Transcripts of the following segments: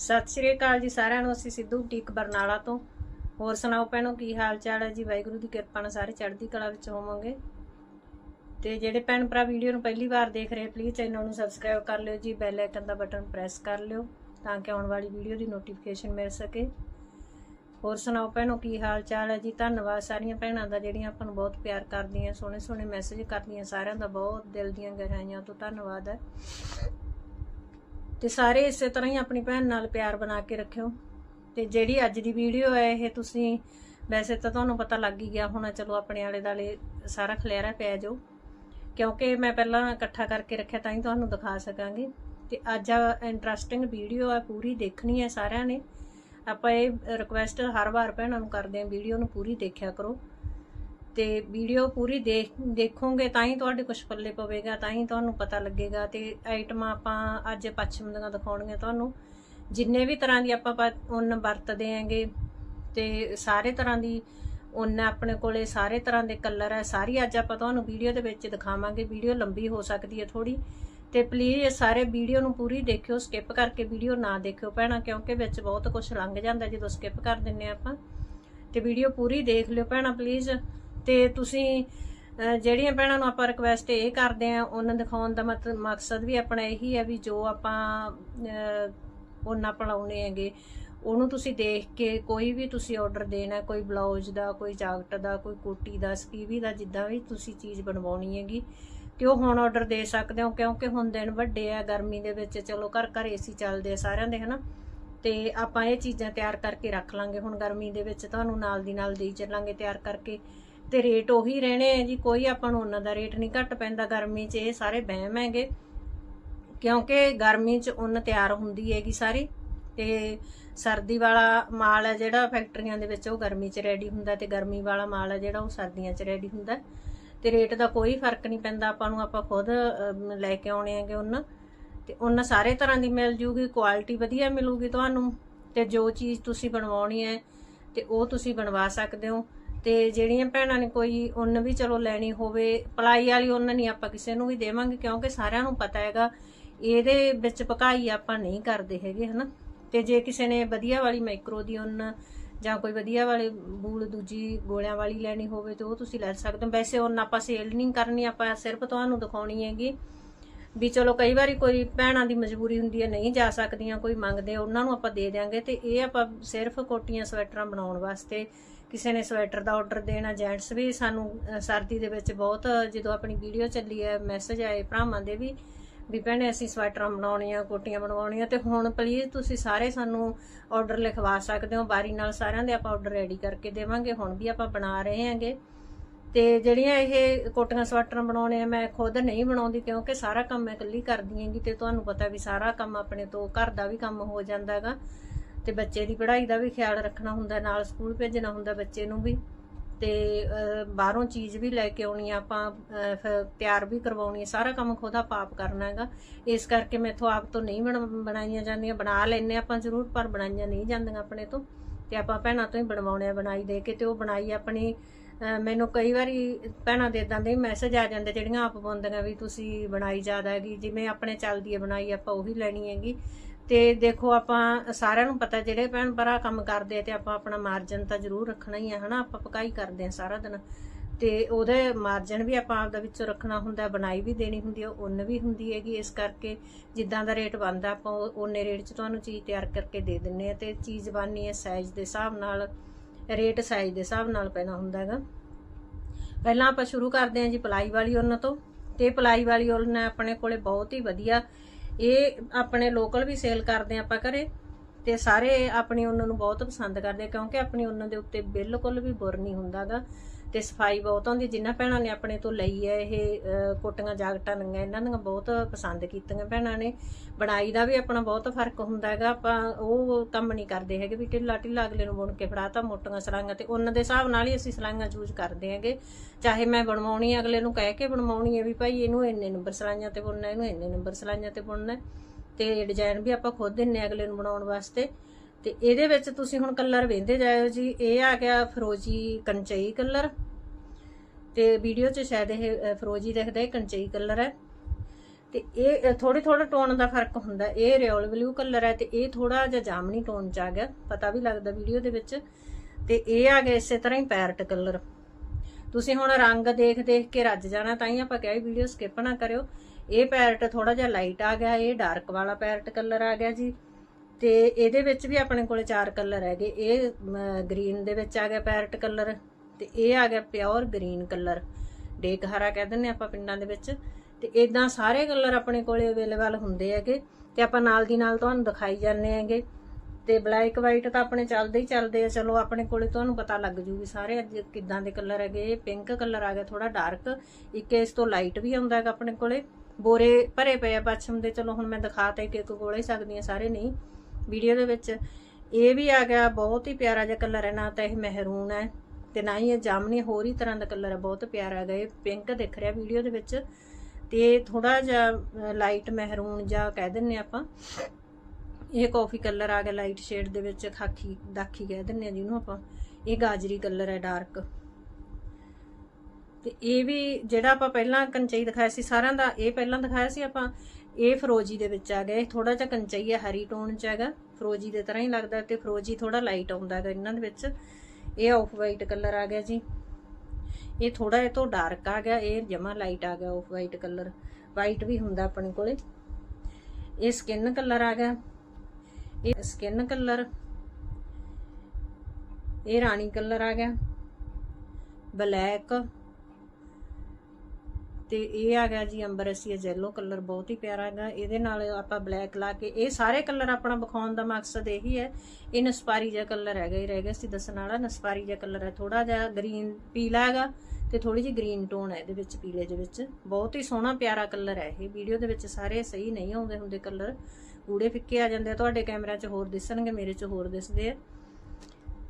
ਸਤਿ ਸ਼੍ਰੀ ਅਕਾਲ ਜੀ ਸਾਰਿਆਂ ਨੂੰ, ਅਸੀਂ ਸਿੱਧੂ ਬੁਟੀਕ ਬਰਨਾਲਾ ਤੋਂ। ਹੋਰ ਸੁਣਾਓ ਭੈਣੋ, ਕੀ ਹਾਲ ਚਾਲ ਹੈ? ਜੀ ਵਾਹਿਗੁਰੂ ਦੀ ਕਿਰਪਾ ਨਾਲ ਸਾਰੇ ਚੜ੍ਹਦੀ ਕਲਾ ਵਿੱਚ ਹੋਵਾਂਗੇ। ਤੇ ਜਿਹੜੇ ਭੈਣ ਭਰਾ ਵੀਡੀਓ ਨੂੰ ਪਹਿਲੀ ਵਾਰ ਦੇਖ ਰਹੇ ਪਲੀਜ਼ ਚੈਨਲ ਨੂੰ ਸਬਸਕ੍ਰਾਈਬ ਕਰ ਲਿਓ ਜੀ ਬੈਲ ਆਈਕਨ ਦਾ ਬਟਨ ਪ੍ਰੈਸ ਕਰ ਲਿਓ, ਤਾਂ ਕਿ ਆਉਣ ਵਾਲੀ ਵੀਡੀਓ ਦੀ ਨੋਟੀਫਿਕੇਸ਼ਨ ਮਿਲ ਸਕੇ। ਹੋਰ ਸੁਣਾਓ ਭੈਣੋ, ਕੀ ਹਾਲ ਚਾਲ ਹੈ ਜੀ? ਧੰਨਵਾਦ ਸਾਰੀਆਂ ਭੈਣਾਂ ਦਾ, ਜਿਹੜੀਆਂ ਆਪਾਂ ਨੂੰ ਬਹੁਤ ਪਿਆਰ ਕਰਦੀਆਂ ਸੋਹਣੇ ਸੋਹਣੇ ਮੈਸੇਜ ਕਰਦੀਆਂ, ਸਾਰਿਆਂ ਦਾ ਬਹੁਤ ਦਿਲ ਦੀਆਂ ਗਹਿਰਾਈਆਂ ਤੋਂ ਧੰਨਵਾਦ ਹੈ। ਤੇ ਸਾਰੇ ਇਸੇ ਤਰ੍ਹਾਂ ਹੀ ਆਪਣੀ ਭੈਣ ਨਾਲ ਪਿਆਰ ਬਣਾ ਕੇ ਰੱਖਿਓ। ਤੇ ਜਿਹੜੀ ਅੱਜ ਦੀ ਵੀਡੀਓ ਹੈ, ਇਹ ਤੁਸੀਂ ਵੈਸੇ ਤਾਂ ਤੁਹਾਨੂੰ ਪਤਾ ਲੱਗ ਹੀ ਗਿਆ ਹੋਣਾ, ਚਲੋ ਆਪਣੇ ਆਲੇ ਦਾਲੇ ਸਾਰਾ ਖਲਿਆਰਾ ਪਿਆ ਜੋ ਕਿਉਂਕਿ ਮੈਂ ਪਹਿਲਾਂ ਇਕੱਠਾ ਕਰਕੇ ਰੱਖਿਆ, ਤਾਂ ਹੀ ਤੁਹਾਨੂੰ ਦਿਖਾ ਸਕਾਂਗੀ। ਤੇ ਅੱਜ ਆ ਇੰਟਰਸਟਿੰਗ ਵੀਡੀਓ ਆ, ਪੂਰੀ ਦੇਖਣੀ ਹੈ ਸਾਰਿਆਂ ਨੇ। ਆਪਾਂ ਇਹ ਰਿਕੁਐਸਟ ਹਰ ਵਾਰ ਭੈਣਾਂ ਨੂੰ ਕਰਦੇ ਆਂ ਵੀਡੀਓ ਨੂੰ ਪੂਰੀ ਦੇਖਿਆ ਕਰੋ। ਤੇ ਵੀਡੀਓ ਪੂਰੀ ਦੇਖ, ਦੇਖੋਗੇ ਤਾਂ ਹੀ ਤੁਹਾਡੇ ਕੁਝ ਪੱਲੇ ਪਵੇਗਾ, ਤਾਂ ਹੀ ਤੁਹਾਨੂੰ ਪਤਾ ਲੱਗੇਗਾ ਤੇ ਆਈਟਮਾਂ ਆਪਾਂ ਅੱਜ ਪੱਛਮ ਦੀਆਂ ਦਿਖਾਉਣੀਆਂ ਤੁਹਾਨੂੰ। ਜਿੰਨੇ ਵੀ ਤਰ੍ਹਾਂ ਦੀ ਆਪਾਂ ਪ- ਉੱਨ ਵਰਤਦੇ ਆਂਗੇ ਤੇ ਸਾਰੇ ਤਰ੍ਹਾਂ ਦੀ ਉੱਨ ਆਪਣੇ ਕੋਲੇ, ਸਾਰੇ ਤਰ੍ਹਾਂ ਦੇ ਕਲਰ ਹੈ, ਸਾਰੀ ਅੱਜ ਆਪਾਂ ਤੁਹਾਨੂੰ ਵੀਡੀਓ ਦੇ ਵਿੱਚ ਦਿਖਾਵਾਂਗੇ। ਵੀਡੀਓ ਲੰਬੀ ਹੋ ਸਕਦੀ ਹੈ ਥੋੜੀ ਤੇ ਪਲੀਜ਼ ਸਾਰੇ ਵੀਡੀਓ ਨੂੰ ਪੂਰੀ ਦੇਖਿਓ ਸਕਿਪ ਕਰਕੇ ਵੀਡੀਓ ਨਾ ਦੇਖਿਓ ਭੈਣਾ, ਕਿਉਂਕਿ ਵਿੱਚ ਬਹੁਤ ਕੁਝ ਲੰਘ ਜਾਂਦਾ ਜਦੋਂ ਸਕਿਪ ਕਰ ਦਿੰਨੇ ਆਪਾਂ। ਤੇ ਵੀਡੀਓ ਪੂਰੀ ਦੇਖ ਲਿਓ ਭੈਣਾ ਪਲੀਜ਼ ਤੇ ਤੁਸੀਂ ਜਿਹੜੀਆਂ ਭੈਣਾਂ ਨੂੰ ਆਪਾਂ ਰਿਕਵੈਸਟ ਇਹ ਕਰਦੇ ਆ ਉਹਨਾਂ ਦਿਖਾਉਣ ਦਾ ਮਤ- ਮਕਸਦ ਵੀ ਆਪਣਾ ਇਹੀ ਹੈ ਵੀ ਜੋ ਆਪਾਂ ਅਹ, ਉਹਨਾਂ ਪਲਾਉਣੇ ਹੈਗੇ ਉਹਨੂੰ ਤੁਸੀਂ ਦੇਖ ਕੇ ਕੋਈ ਵੀ ਤੁਸੀਂ ਆਰਡਰ ਦੇਣਾ ਕੋਈ ਬਲਾਊਜ਼ ਦਾ ਕੋਈ ਜਾਕਟ ਦਾ ਕੋਈ ਕੋਟੀ ਦਾ ਸਕੀਵੀ ਦਾ ਜਿੱਦਾਂ ਵੀ ਤੁਸੀਂ ਚੀਜ਼ ਬਣਵਾਉਣੀ ਹੈਗੀ ਤੇ ਉਹ ਹੁਣ ਆਰਡਰ ਦੇ ਸਕਦੇ ਹੋ ਕਿਉਂਕਿ ਹੁਣ ਦਿਨ ਵੱਡੇ ਆ ਗਰਮੀ ਦੇ ਵਿੱਚ ਚਲੋ ਘਰ ਘਰ ਏਸੀ ਚੱਲਦੇ ਆ ਸਾਰਿਆਂ ਦੇ ਹਨਾ? ਤੇ ਆਪਾਂ ਇਹ ਚੀਜ਼ਾਂ ਤਿਆਰ ਕਰਕੇ ਰੱਖ ਲਾਂਗੇ ਹੁਣ ਗਰਮੀ ਦੇ ਵਿੱਚ ਤੁਹਾਨੂੰ ਨਾਲ ਦੀ ਨਾਲ ਦੇਈ ਚੱਲਾਂਗੇ ਤਿਆਰ ਕਰਕੇ। ਤੇ ਰੇਟ ਉਹੀ ਰਹਿਣੇ ਆ ਜੀ, ਕੋਈ ਆਪਾਂ ਨੂੰ ਉਹਨਾਂ ਦਾ ਰੇਟ ਨਹੀਂ ਘੱਟ ਪੈਂਦਾ ਗਰਮੀ 'ਚ, ਇਹ ਸਾਰੇ ਵਹਿਮ ਹੈਗੇ। ਕਿਉਂਕਿ ਗਰਮੀ 'ਚ ਉੱਨ ਤਿਆਰ ਹੁੰਦੀ ਹੈਗੀ ਸਾਰੀ ਤੇ ਸਰਦੀ ਵਾਲਾ ਮਾਲ ਹੈ ਜਿਹੜਾ ਫੈਕਟਰੀਆਂ ਦੇ ਵਿੱਚ ਉਹ ਗਰਮੀ 'ਚ ਰੈਡੀ ਹੁੰਦਾ ਤੇ ਗਰਮੀ ਵਾਲਾ ਮਾਲ ਹੈ ਜਿਹੜਾ ਉਹ ਸਰਦੀਆਂ 'ਚ ਰੈਡੀ ਹੁੰਦਾ। ਤੇ ਰੇਟ ਦਾ ਕੋਈ ਫ਼ਰਕ ਨਹੀਂ ਪੈਂਦਾ, ਆਪਾਂ ਨੂੰ ਆਪਾਂ ਖੁਦ ਲੈ ਕੇ ਆਉਣੇ ਹੈਗੇ ਉੱਨ। ਤੇ ਉੱਨ ਸਾਰੇ ਤਰ੍ਹਾਂ ਦੀ ਮਿਲ ਜੂਗੀ ਕੁਆਲਿਟੀ ਵਧੀਆ ਮਿਲੂਗੀ ਤੁਹਾਨੂੰ। ਤੇ ਜੋ ਚੀਜ਼ ਤੁਸੀਂ ਬਣਵਾਉਣੀ ਹੈ ਤੇ ਉਹ ਤੁਸੀਂ ਬਣਵਾ ਸਕਦੇ ਹੋ। ਤੇ ਜਿਹੜੀਆਂ ਭੈਣਾਂ ਨੇ ਕੋਈ ਉੱਨ ਵੀ ਚਲੋ ਲੈਣੀ ਹੋਵੇ, ਪਲਾਈ ਵਾਲੀ ਉੱਨ ਨਹੀਂ ਆਪਾਂ ਕਿਸੇ ਨੂੰ ਵੀ ਦੇਵਾਂਗੇ, ਕਿਉਂਕਿ ਸਾਰਿਆਂ ਨੂੰ ਪਤਾ ਹੈਗਾ, ਇਹਦੇ ਵਿੱਚ ਪਕਾਈ ਆਪਾਂ ਨਹੀਂ ਕਰਦੇ ਹੈਗੇ, ਹਨਾ? ਤੇ ਜੇ ਕਿਸੇ ਨੇ ਵਧੀਆ ਵਾਲੀ ਮਾਈਕਰੋ ਦੀ ਉੱਨ ਜਾਂ ਕੋਈ ਵਧੀਆ ਵਾਲੇ ਬੂਲ ਦੂਜੀ ਗੋਲਿਆਂ ਵਾਲੀ ਲੈਣੀ ਹੋਵੇ, ਤੇ ਉਹ ਤੁਸੀਂ ਲੈ ਸਕਦੇ ਹੋ। ਵੈਸੇ ਉਨ ਆਪਾਂ ਸੇਲ ਨਹੀਂ ਕਰਨੀ, ਆਪਾਂ ਸਿਰਫ ਤੁਹਾਨੂੰ ਦਿਖਾਉਣੀ ਹੈਗੀ ਵੀ ਚਲੋ ਕਈ ਵਾਰੀ ਕੋਈ ਭੈਣਾਂ ਦੀ ਮਜਬੂਰੀ ਹੁੰਦੀ ਹੈ, ਨਹੀਂ ਜਾ ਸਕਦੀਆਂ, ਕੋਈ ਮੰਗਦੇ ਉਹਨਾਂ ਨੂੰ ਆਪਾਂ ਦੇ ਦਿਆਂਗੇ, ਤੇ ਇਹ ਆਪਾਂ ਸਿਰਫ ਕੋਟੀਆਂ ਸਵੈਟਰਾਂ ਬਣਾਉਣ ਵਾਸਤੇ ਕਿਸੇ ਨੇ ਸਵੈਟਰ ਦਾ ਆਰਡਰ ਦੇਣਾ ਜੈਂਟਸ ਵੀ ਸਾਨੂੰ ਸਰਦੀ ਦੇ ਵਿੱਚ ਬਹੁਤ, ਜਦੋਂ ਆਪਣੀ ਵੀਡੀਓ ਚੱਲੀ ਹੈ ਮੈਸੇਜ ਆਏ ਭਰਾਵਾਂ ਦੇ ਵੀ ਵੀ ਭੈਣੇ ਅਸੀਂ ਸਵੈਟਰਾਂ ਬਣਾਉਣੀਆਂ, ਕੋਟੀਆਂ ਬਣਵਾਉਣੀਆਂ, ਤੇ ਹੁਣ ਪਲੀਜ਼ ਤੁਸੀਂ ਸਾਰੇ ਸਾਨੂੰ ਆਰਡਰ ਲਿਖਵਾ ਸਕਦੇ ਹੋ ਬਾਰੀ ਨਾਲ ਸਾਰਿਆਂ ਦੇ ਆਪਾਂ ਆਰਡਰ ਰੈਡੀ ਕਰਕੇ ਦੇਵਾਂਗੇ, ਹੁਣ ਵੀ ਆਪਾਂ ਬਣਾ ਰਹੇ ਹਾਂਗੇ। ਤੇ ਜਿਹੜੀਆਂ ਇਹ ਕੋਟੀਆਂ ਸਵੈਟਰਾਂ ਬਣਾਉਣੇ ਆ, ਮੈਂ ਖੁਦ ਨਹੀਂ ਬਣਾਉਂਦੀ, ਕਿਉਂਕਿ ਸਾਰਾ ਕੰਮ ਮੈਂ ਇਕੱਲੀ ਕਰਦੀ ਹਾਂਗੀ, ਤੇ ਤੁਹਾਨੂੰ ਪਤਾ ਵੀ ਸਾਰਾ ਕੰਮ ਆਪਣੇ ਤੋਂ, ਘਰ ਦਾ ਵੀ ਕੰਮ ਹੋ ਜਾਂਦਾ ਹੈਗਾ। ਤੇ ਬੱਚੇ ਦੀ ਪੜ੍ਹਾਈ ਦਾ ਵੀ ਖਿਆਲ ਰੱਖਣਾ ਹੁੰਦਾ ਨਾਲ ਸਕੂਲ ਭੇਜਣਾ ਹੁੰਦਾ ਬੱਚੇ ਨੂੰ ਵੀ। ਤੇ ਬਾਹਰੋਂ ਚੀਜ਼ ਵੀ ਲੈ ਕੇ ਆਉਣੀ ਆ ਆਪਾਂ ਅਹ, ਤਿਆਰ ਵੀ ਕਰਵਾਉਣੀ ਹੈ ਸਾਰਾ ਕੰਮ ਖੁਦ ਆਪ ਆਪ ਕਰਨਾ ਹੈਗਾ। ਇਸ ਕਰਕੇ ਮੈਥੋਂ ਆਪ ਤੋਂ ਨਹੀਂ ਬਣ- ਬਣਾਈਆਂ ਜਾਂਦੀਆਂ ਬਣਾ ਲੈਨੇ ਆਪਾਂ ਜ਼ਰੂਰ ਪਰ ਬਣਾਈਆਂ ਨਹੀਂ ਜਾਂਦੀਆਂ ਆਪਣੇ ਤੋਂ। ਤੇ ਆਪਾਂ ਭੈਣਾਂ ਤੋਂ ਹੀ ਬਣਵਾਉਣੇ ਆ ਬਣਾਈ ਦੇ ਕੇ ਤੇ ਉਹ ਬਣਾਈ ਆਪਣੀ ਮੈਨੂੰ ਕਈ ਵਾਰੀ ਭੈਣਾਂ ਦੇ ਇਦਾਂ ਦੇ ਮੈਸੇਜ ਆ ਜਾਂਦੇ ਜਿਹੜੀਆਂ ਆਪ ਪਾਉਂਦੀਆਂ ਵੀ ਤੁਸੀਂ ਬਣਾਈ ਜ਼ਿਆਦਾ ਹੈਗੀ ਜਿਵੇਂ ਆਪਣੇ ਚੱਲਦੀ ਹੈ ਬਣਾਈ ਆਪਾਂ ਉਹੀ ਲੈਣੀ ਹੈਗੀ। ਤੇ ਦੇਖੋ ਆਪਾਂ ਸਾਰਿਆਂ ਨੂੰ ਪਤਾ ਜਿਹੜੇ ਭੈਣ ਭਰਾ ਕੰਮ ਕਰਦੇ ਆ ਤੇ ਆਪਾਂ ਆਪਣਾ ਮਾਰਜਨ ਤਾਂ ਜ਼ਰੂਰ ਰੱਖਣਾ ਹੀ ਹੈ ਹਨਾ? ਆਪਾਂ ਪਕਾਈ ਕਰਦੇ ਆ ਸਾਰਾ ਦਿਨ। ਤੇ ਉਹਦੇ ਮਾਰਜਨ ਵੀ ਆਪਾਂ ਆਪਦਾ ਵਿੱਚੋਂ ਰੱਖਣਾ ਹੁੰਦਾ, ਬਣਾਈ ਵੀ ਦੇਣੀ ਹੁੰਦੀ ਹੈ ਉੱਨ ਵੀ ਹੁੰਦੀ ਹੈਗੀ। ਇਸ ਕਰਕੇ ਜਿੱਦਾਂ ਦਾ ਰੇਟ ਬਣਦਾ, ਆਪਾਂ ਉਹ- ਓਨੇ ਰੇਟ 'ਚ ਤੁਹਾਨੂੰ ਚੀਜ਼ ਤਿਆਰ ਕਰਕੇ ਦੇ ਦਿੰਨੇ ਆ ਤੇ ਚੀਜ਼ ਬਣਨੀ ਹੈ ਸਾਈਜ਼ ਦੇ ਹਿਸਾਬ ਨਾਲ ਰੇਟ ਸਾਈਜ਼ ਦੇ ਹਿਸਾਬ ਨਾਲ ਪੈਣਾ ਹੁੰਦਾ ਹੈਗਾ। ਪਹਿਲਾਂ ਆਪਾਂ ਸ਼ੁਰੂ ਕਰਦੇ ਹਾਂ ਜੀ ਪਲਾਈ ਵਾਲੀ ਉੱਨ ਤੋਂ। ਤੇ ਪਲਾਈ ਵਾਲੀ ਉੱਨ ਹੈ ਆਪਣੇ ਕੋਲੇ ਬਹੁਤ ਹੀ ਵਧੀਆ ਇਹ ਆਪਣੇ ਲੋਕਲ ਵੀ ਸੇਲ ਕਰਦੇ ਹਾਂ ਆਪਾਂ ਘਰੇ ਤੇ ਸਾਰੇ ਆਪਣੀ ਉਹਨਾਂ ਨੂੰ ਬਹੁਤ ਪਸੰਦ ਕਰਦੇ ਕਿਉਂਕਿ ਆਪਣੀ ਉਹਨਾਂ ਦੇ ਉੱਤੇ ਬਿਲਕੁਲ ਵੀ ਬੁਰ ਨਹੀਂ ਹੁੰਦਾਗਾ। ਤੇ ਸਫ਼ਾਈ ਬਹੁਤ ਹੁੰਦੀ ਜਿਨ੍ਹਾਂ ਭੈਣਾਂ ਨੇ ਆਪਣੇ ਤੋਂ ਲਈ ਹੈ, ਇਹ ਕੋਟੀਆਂ ਜਾਗਟਾਂ ਲੰਗੀਆਂ ਇਹਨਾਂ ਦੀਆਂ ਬਹੁਤ ਪਸੰਦ ਕੀਤੀਆਂ ਭੈਣਾਂ ਨੇ। ਬਣਾਈ ਦਾ ਵੀ ਆਪਣਾ ਬਹੁਤ ਫ਼ਰਕ ਹੁੰਦਾ ਹੈਗਾ। ਆਪਾਂ ਉਹ ਕੰਮ ਨਹੀਂ ਕਰਦੇ ਹੈਗੇ ਵੀ ਢਿੱਲਾ ਢਿੱਲਾ ਅਗਲੇ ਨੂੰ ਬੁਣ ਕੇ ਫੜਾਤਾ, ਮੋਟੀਆਂ ਸਲਾਈਆਂ ਤੇ ਉਹਨਾਂ ਦੇ ਹਿਸਾਬ ਨਾਲ ਹੀ ਅਸੀਂ ਸਲਾਈਆਂ ਯੂਜ਼ ਕਰਦੇ ਹੈਗੇ। ਚਾਹੇ ਮੈਂ ਬਣਵਾਉਣੀ ਅਗਲੇ ਨੂੰ ਕਹਿ ਕੇ ਬਣਵਾਉਣੀ ਹੈ ਵੀ ਭਾਈ ਇਹਨੂੰ ਇੰਨੇ ਨੰਬਰ ਸਲਾਈਆਂ ਤੇ ਬੁਣਨਾ, ਇਹਨੂੰ ਇੰਨੇ ਨੰਬਰ ਸਲਾਈਆਂ ਤੇ ਬੁਣਨਾ। ਤੇ ਡਿਜ਼ਾਈਨ ਵੀ ਆਪਾਂ ਖੁਦ ਦਿੰਨੇ ਆ ਅਗਲੇ ਨੂੰ ਬਣਾਉਣ ਵਾਸਤੇ। ਤੇ ਇਹਦੇ ਵਿੱਚ ਤੁਸੀਂ ਹੁਣ ਕਲਰ ਵੇਂਦੇ ਜਾਇਓ ਜੀ। ਇਹ ਆ ਗਿਆ ਫਰੋਜੀ ਕੰਚਈ ਕਲਰ। ਤੇ ਵੀਡੀਓ 'ਚ ਸ਼ਾਇਦ ਇਹ ਫਰੋਜੀ ਦਿਖਦਾ, ਇਹ ਕੰਚਈ ਕਲਰ ਹੈ। ਤੇ ਇਹ ਥੋੜੀ ਥੋੜਾ ਟੋਨ ਦਾ ਫ਼ਰਕ ਹੁੰਦਾ। ਇਹ ਰਿਓਲ ਬਲੂ ਕਲਰ ਹੈ ਤੇ ਇਹ ਥੋੜਾ ਜਿਹਾ ਜਾਮਣੀ ਟੋਨ ਚ ਆ ਗਿਆ। ਪਤਾ ਵੀ ਲੱਗਦਾ ਵੀਡੀਓ ਦੇ ਵਿੱਚ। ਤੇ ਇਹ ਆ ਗਿਆ ਇਸੇ ਤਰ੍ਹਾਂ ਹੀ ਪੈਰਟ ਕਲਰ। ਤੁਸੀਂ ਹੁਣ ਰੰਗ ਦੇਖ ਦੇਖ ਕੇ ਰੱਜ ਜਾਣਾ, ਤਾਂ ਹੀ ਆਪਾਂ ਕਿਹਾ ਵੀਡੀਓ ਸਕਿਪ ਨਾ ਕਰਿਓ। ਇਹ ਪੈਰਟ ਥੋੜਾ ਜਿਹਾ ਲਾਈਟ ਆ ਗਿਆ, ਇਹ ਡਾਰਕ ਵਾਲਾ ਪੈਰਟ ਕਲਰ ਆ ਗਿਆ ਜੀ। ਤੇ ਇਹਦੇ ਵਿੱਚ ਵੀ ਆਪਣੇ ਕੋਲੇ ਚਾਰ ਕਲਰ ਹੈਗੇ। ਇਹ ਗ੍ਰੀਨ ਦੇ ਵਿੱਚ ਆ ਗਿਆ ਪੈਰਟ ਕਲਰ ਤੇ ਇਹ ਆ ਗਿਆ ਪਿਓਰ ਗ੍ਰੀਨ ਕਲਰ। ਡੇਕ ਹਰਾ ਕਹਿ ਦਿੰਦੇ ਆਪਾਂ ਪਿੰਡਾਂ ਦੇ ਵਿੱਚ। ਤੇ ਇਦਾਂ ਸਾਰੇ ਕਲਰ ਆਪਣੇ ਕੋਲੇ ਅਵੇਲੇਬਲ ਹੁੰਦੇ ਹੈਗੇ ਤੇ ਆਪਾਂ ਨਾਲ ਦੀ ਨਾਲ ਤੁਹਾਨੂੰ ਦਿਖਾਈ ਜਾਂਦੇ ਹੈਗੇ। ਤੇ ਬਲੈਕ ਵਾਈਟ ਤਾਂ ਆਪਣੇ ਚੱਲਦੇ ਹੀ ਚੱਲਦੇ ਆ। ਚਲੋ ਆਪਣੇ ਕੋਲੇ ਤੁਹਾਨੂੰ ਪਤਾ ਲੱਗ ਜੂਗੀ ਸਾਰੇ ਅੱਜ ਕਿੱਦਾਂ ਦੇ ਕਲਰ ਹੈਗੇ। ਇਹ ਪਿੰਕ ਕਲਰ ਆ ਗਿਆ ਥੋੜਾ ਡਾਰਕ। ਇੱਕ ਇਸ ਤੋਂ ਲਾਈਟ ਵੀ ਆਉਂਦਾ ਹੈਗਾ ਆਪਣੇ ਕੋਲੇ। ਬੋਰੇ ਭਰੇ ਪਏ ਆ ਪੱਛਮ ਦੇ। ਚਲੋ ਹੁਣ ਮੈਂ ਦਿਖਾਤਾ ਇੱਕ ਇੱਕ ਕੋਲੇ ਹੀ ਸਕਦੀ ਆ ਸਾਰੇ। ਨਹੀਂ ਵੀਡੀਓ ਦੇ ਵਿੱਚ, ਇਹ ਵੀ ਆ ਗਿਆ, ਬਹੁਤ ਹੀ ਪਿਆਰਾ ਜਿਹਾ ਕਲਰ ਹੈ, ਨਾ ਤਾਂ ਇਹ ਮਹਿਰੂਨ ਹੈ ਤੇ ਨਾ ਹੀ ਇਹ ਜਾਮਨੀ, ਹੋਰ ਹੀ ਤਰ੍ਹਾਂ ਦਾ ਕਲਰ ਹੈ, ਬਹੁਤ ਪਿਆਰਾ ਹੈਗਾ, ਇਹ ਪਿੰਕ ਦਿਖ ਰਿਹਾ ਵੀਡੀਓ ਦੇ ਵਿੱਚ ਤੇ ਥੋੜਾ ਜਿਹਾ ਲਾਈਟ ਮਹਿਰੂਨ ਜਾਂ ਕਹਿ ਦਿੰਨੇ ਆਪਾਂ। ਇਹ ਕਾਫੀ ਕਲਰ ਆ ਗਿਆ ਲਾਈਟ ਸ਼ੇਡ ਦੇ ਵਿੱਚ ਖਾਕੀ, ਦਾਖੀ ਕਹਿ ਦਿੰਨੇ ਆ ਜਿਹਨੂੰ ਆਪਾਂ। ਇਹ ਗਾਜਰੀ ਕਲਰ ਹੈ ਡਾਰਕ ਤੇ ਇਹ ਵੀ ਜਿਹੜਾ ਆਪਾਂ ਪਹਿਲਾਂ ਕੰਚਾਈ ਦਿਖਾਇਆ ਸੀ, ਸਾਰਿਆਂ ਦਾ ਇਹ ਪਹਿਲਾਂ ਦਿਖਾਇਆ ਸੀ ਆਪਾਂ, ਇਹ ਫਰੋਜੀ ਦੇ ਵਿੱਚ ਆ ਗਿਆ। ਇਹ ਥੋੜਾ ਜਿਹਾ ਕੰਚਾਈ ਹੈ ਹਰੀ ਟੋਨ ਚ ਹੈਗਾ। ਫਰੋਜੀ ਦੇ ਤਰ੍ਹਾਂ ਹੀ ਲੱਗਦਾ ਤੇ ਫਰੋਜੀ ਥੋੜਾ ਲਾਈਟ ਆਉਂਦਾ ਹੈਗਾ ਇਹਨਾਂ ਦੇ ਵਿੱਚ। ਇਹ ਆਫ ਵਾਈਟ ਕਲਰ ਆ ਗਿਆ ਜੀ। ਇਹ ਥੋੜਾ ਇਹ ਤੋਂ ਡਾਰਕ ਆ ਗਿਆ, ਇਹ ਜਮਾ ਲਾਈਟ ਆ ਗਿਆ ਆਫ ਵਾਈਟ ਕਲਰ ਵਾਈਟ ਵੀ ਹੁੰਦਾ ਆਪਣੇ ਕੋਲੇ। ਇਹ ਸਕਿਨ ਕਲਰ ਆ ਗਿਆ। ਇਹ ਸਕਿਨ ਕਲਰ ਇਹ ਰਾਣੀ ਕਲਰ ਆ ਗਿਆ। ਬਲੈਕ ਤੇ ਇਹ ਆ ਗਿਆ ਜੀ ਅੰਬਰਸੀਆ ਯੈਲੋ ਕਲਰ ਬਹੁਤ ਹੀ ਪਿਆਰਾ ਹੈਗਾ। ਇਹਦੇ ਨਾਲ ਆਪਾਂ ਬਲੈਕ ਲਾ ਕੇ, ਇਹ ਸਾਰੇ ਕਲਰ ਆਪਣਾ ਵਿਖਾਉਣ ਦਾ ਮਕਸਦ ਇਹੀ ਹੈ। ਇਹ ਨਸਪਾਰੀ ਜਿਹਾ ਕਲਰ ਹੈਗਾ ਹੀ ਰਹਿ ਗਿਆ। ਸੀ ਦੱਸਣ ਵਾਲਾ ਨਸਪਾਰੀ ਜਿਹਾ ਕਲਰ ਹੈ। ਥੋੜਾ ਜਿਹਾ ਗ੍ਰੀਨ ਪੀਲਾ ਹੈਗਾ ਤੇ ਥੋੜੀ ਜਿਹੀ ਗ੍ਰੀਨ ਟੋਨ ਹੈ ਇਹਦੇ ਵਿੱਚ, ਪੀਲੇ ਦੇ ਵਿੱਚ। ਬਹੁਤ ਹੀ ਸੋਹਣਾ ਪਿਆਰਾ ਕਲਰ ਹੈ ਇਹ। ਵੀਡੀਓ ਦੇ ਵਿੱਚ ਸਾਰੇ ਸਹੀ ਨਹੀਂ ਆਉਂਦੇ ਹੁੰਦੇ ਕਲਰ ਗੂੜੇ ਫਿੱਕੇ ਆ ਜਾਂਦੇ ਆ। ਤੁਹਾਡੇ ਕੈਮਰਾ 'ਚ ਹੋਰ ਦਿਸਣਗੇ, ਮੇਰੇ 'ਚ ਹੋਰ ਦਿਸਦੇ ਆ।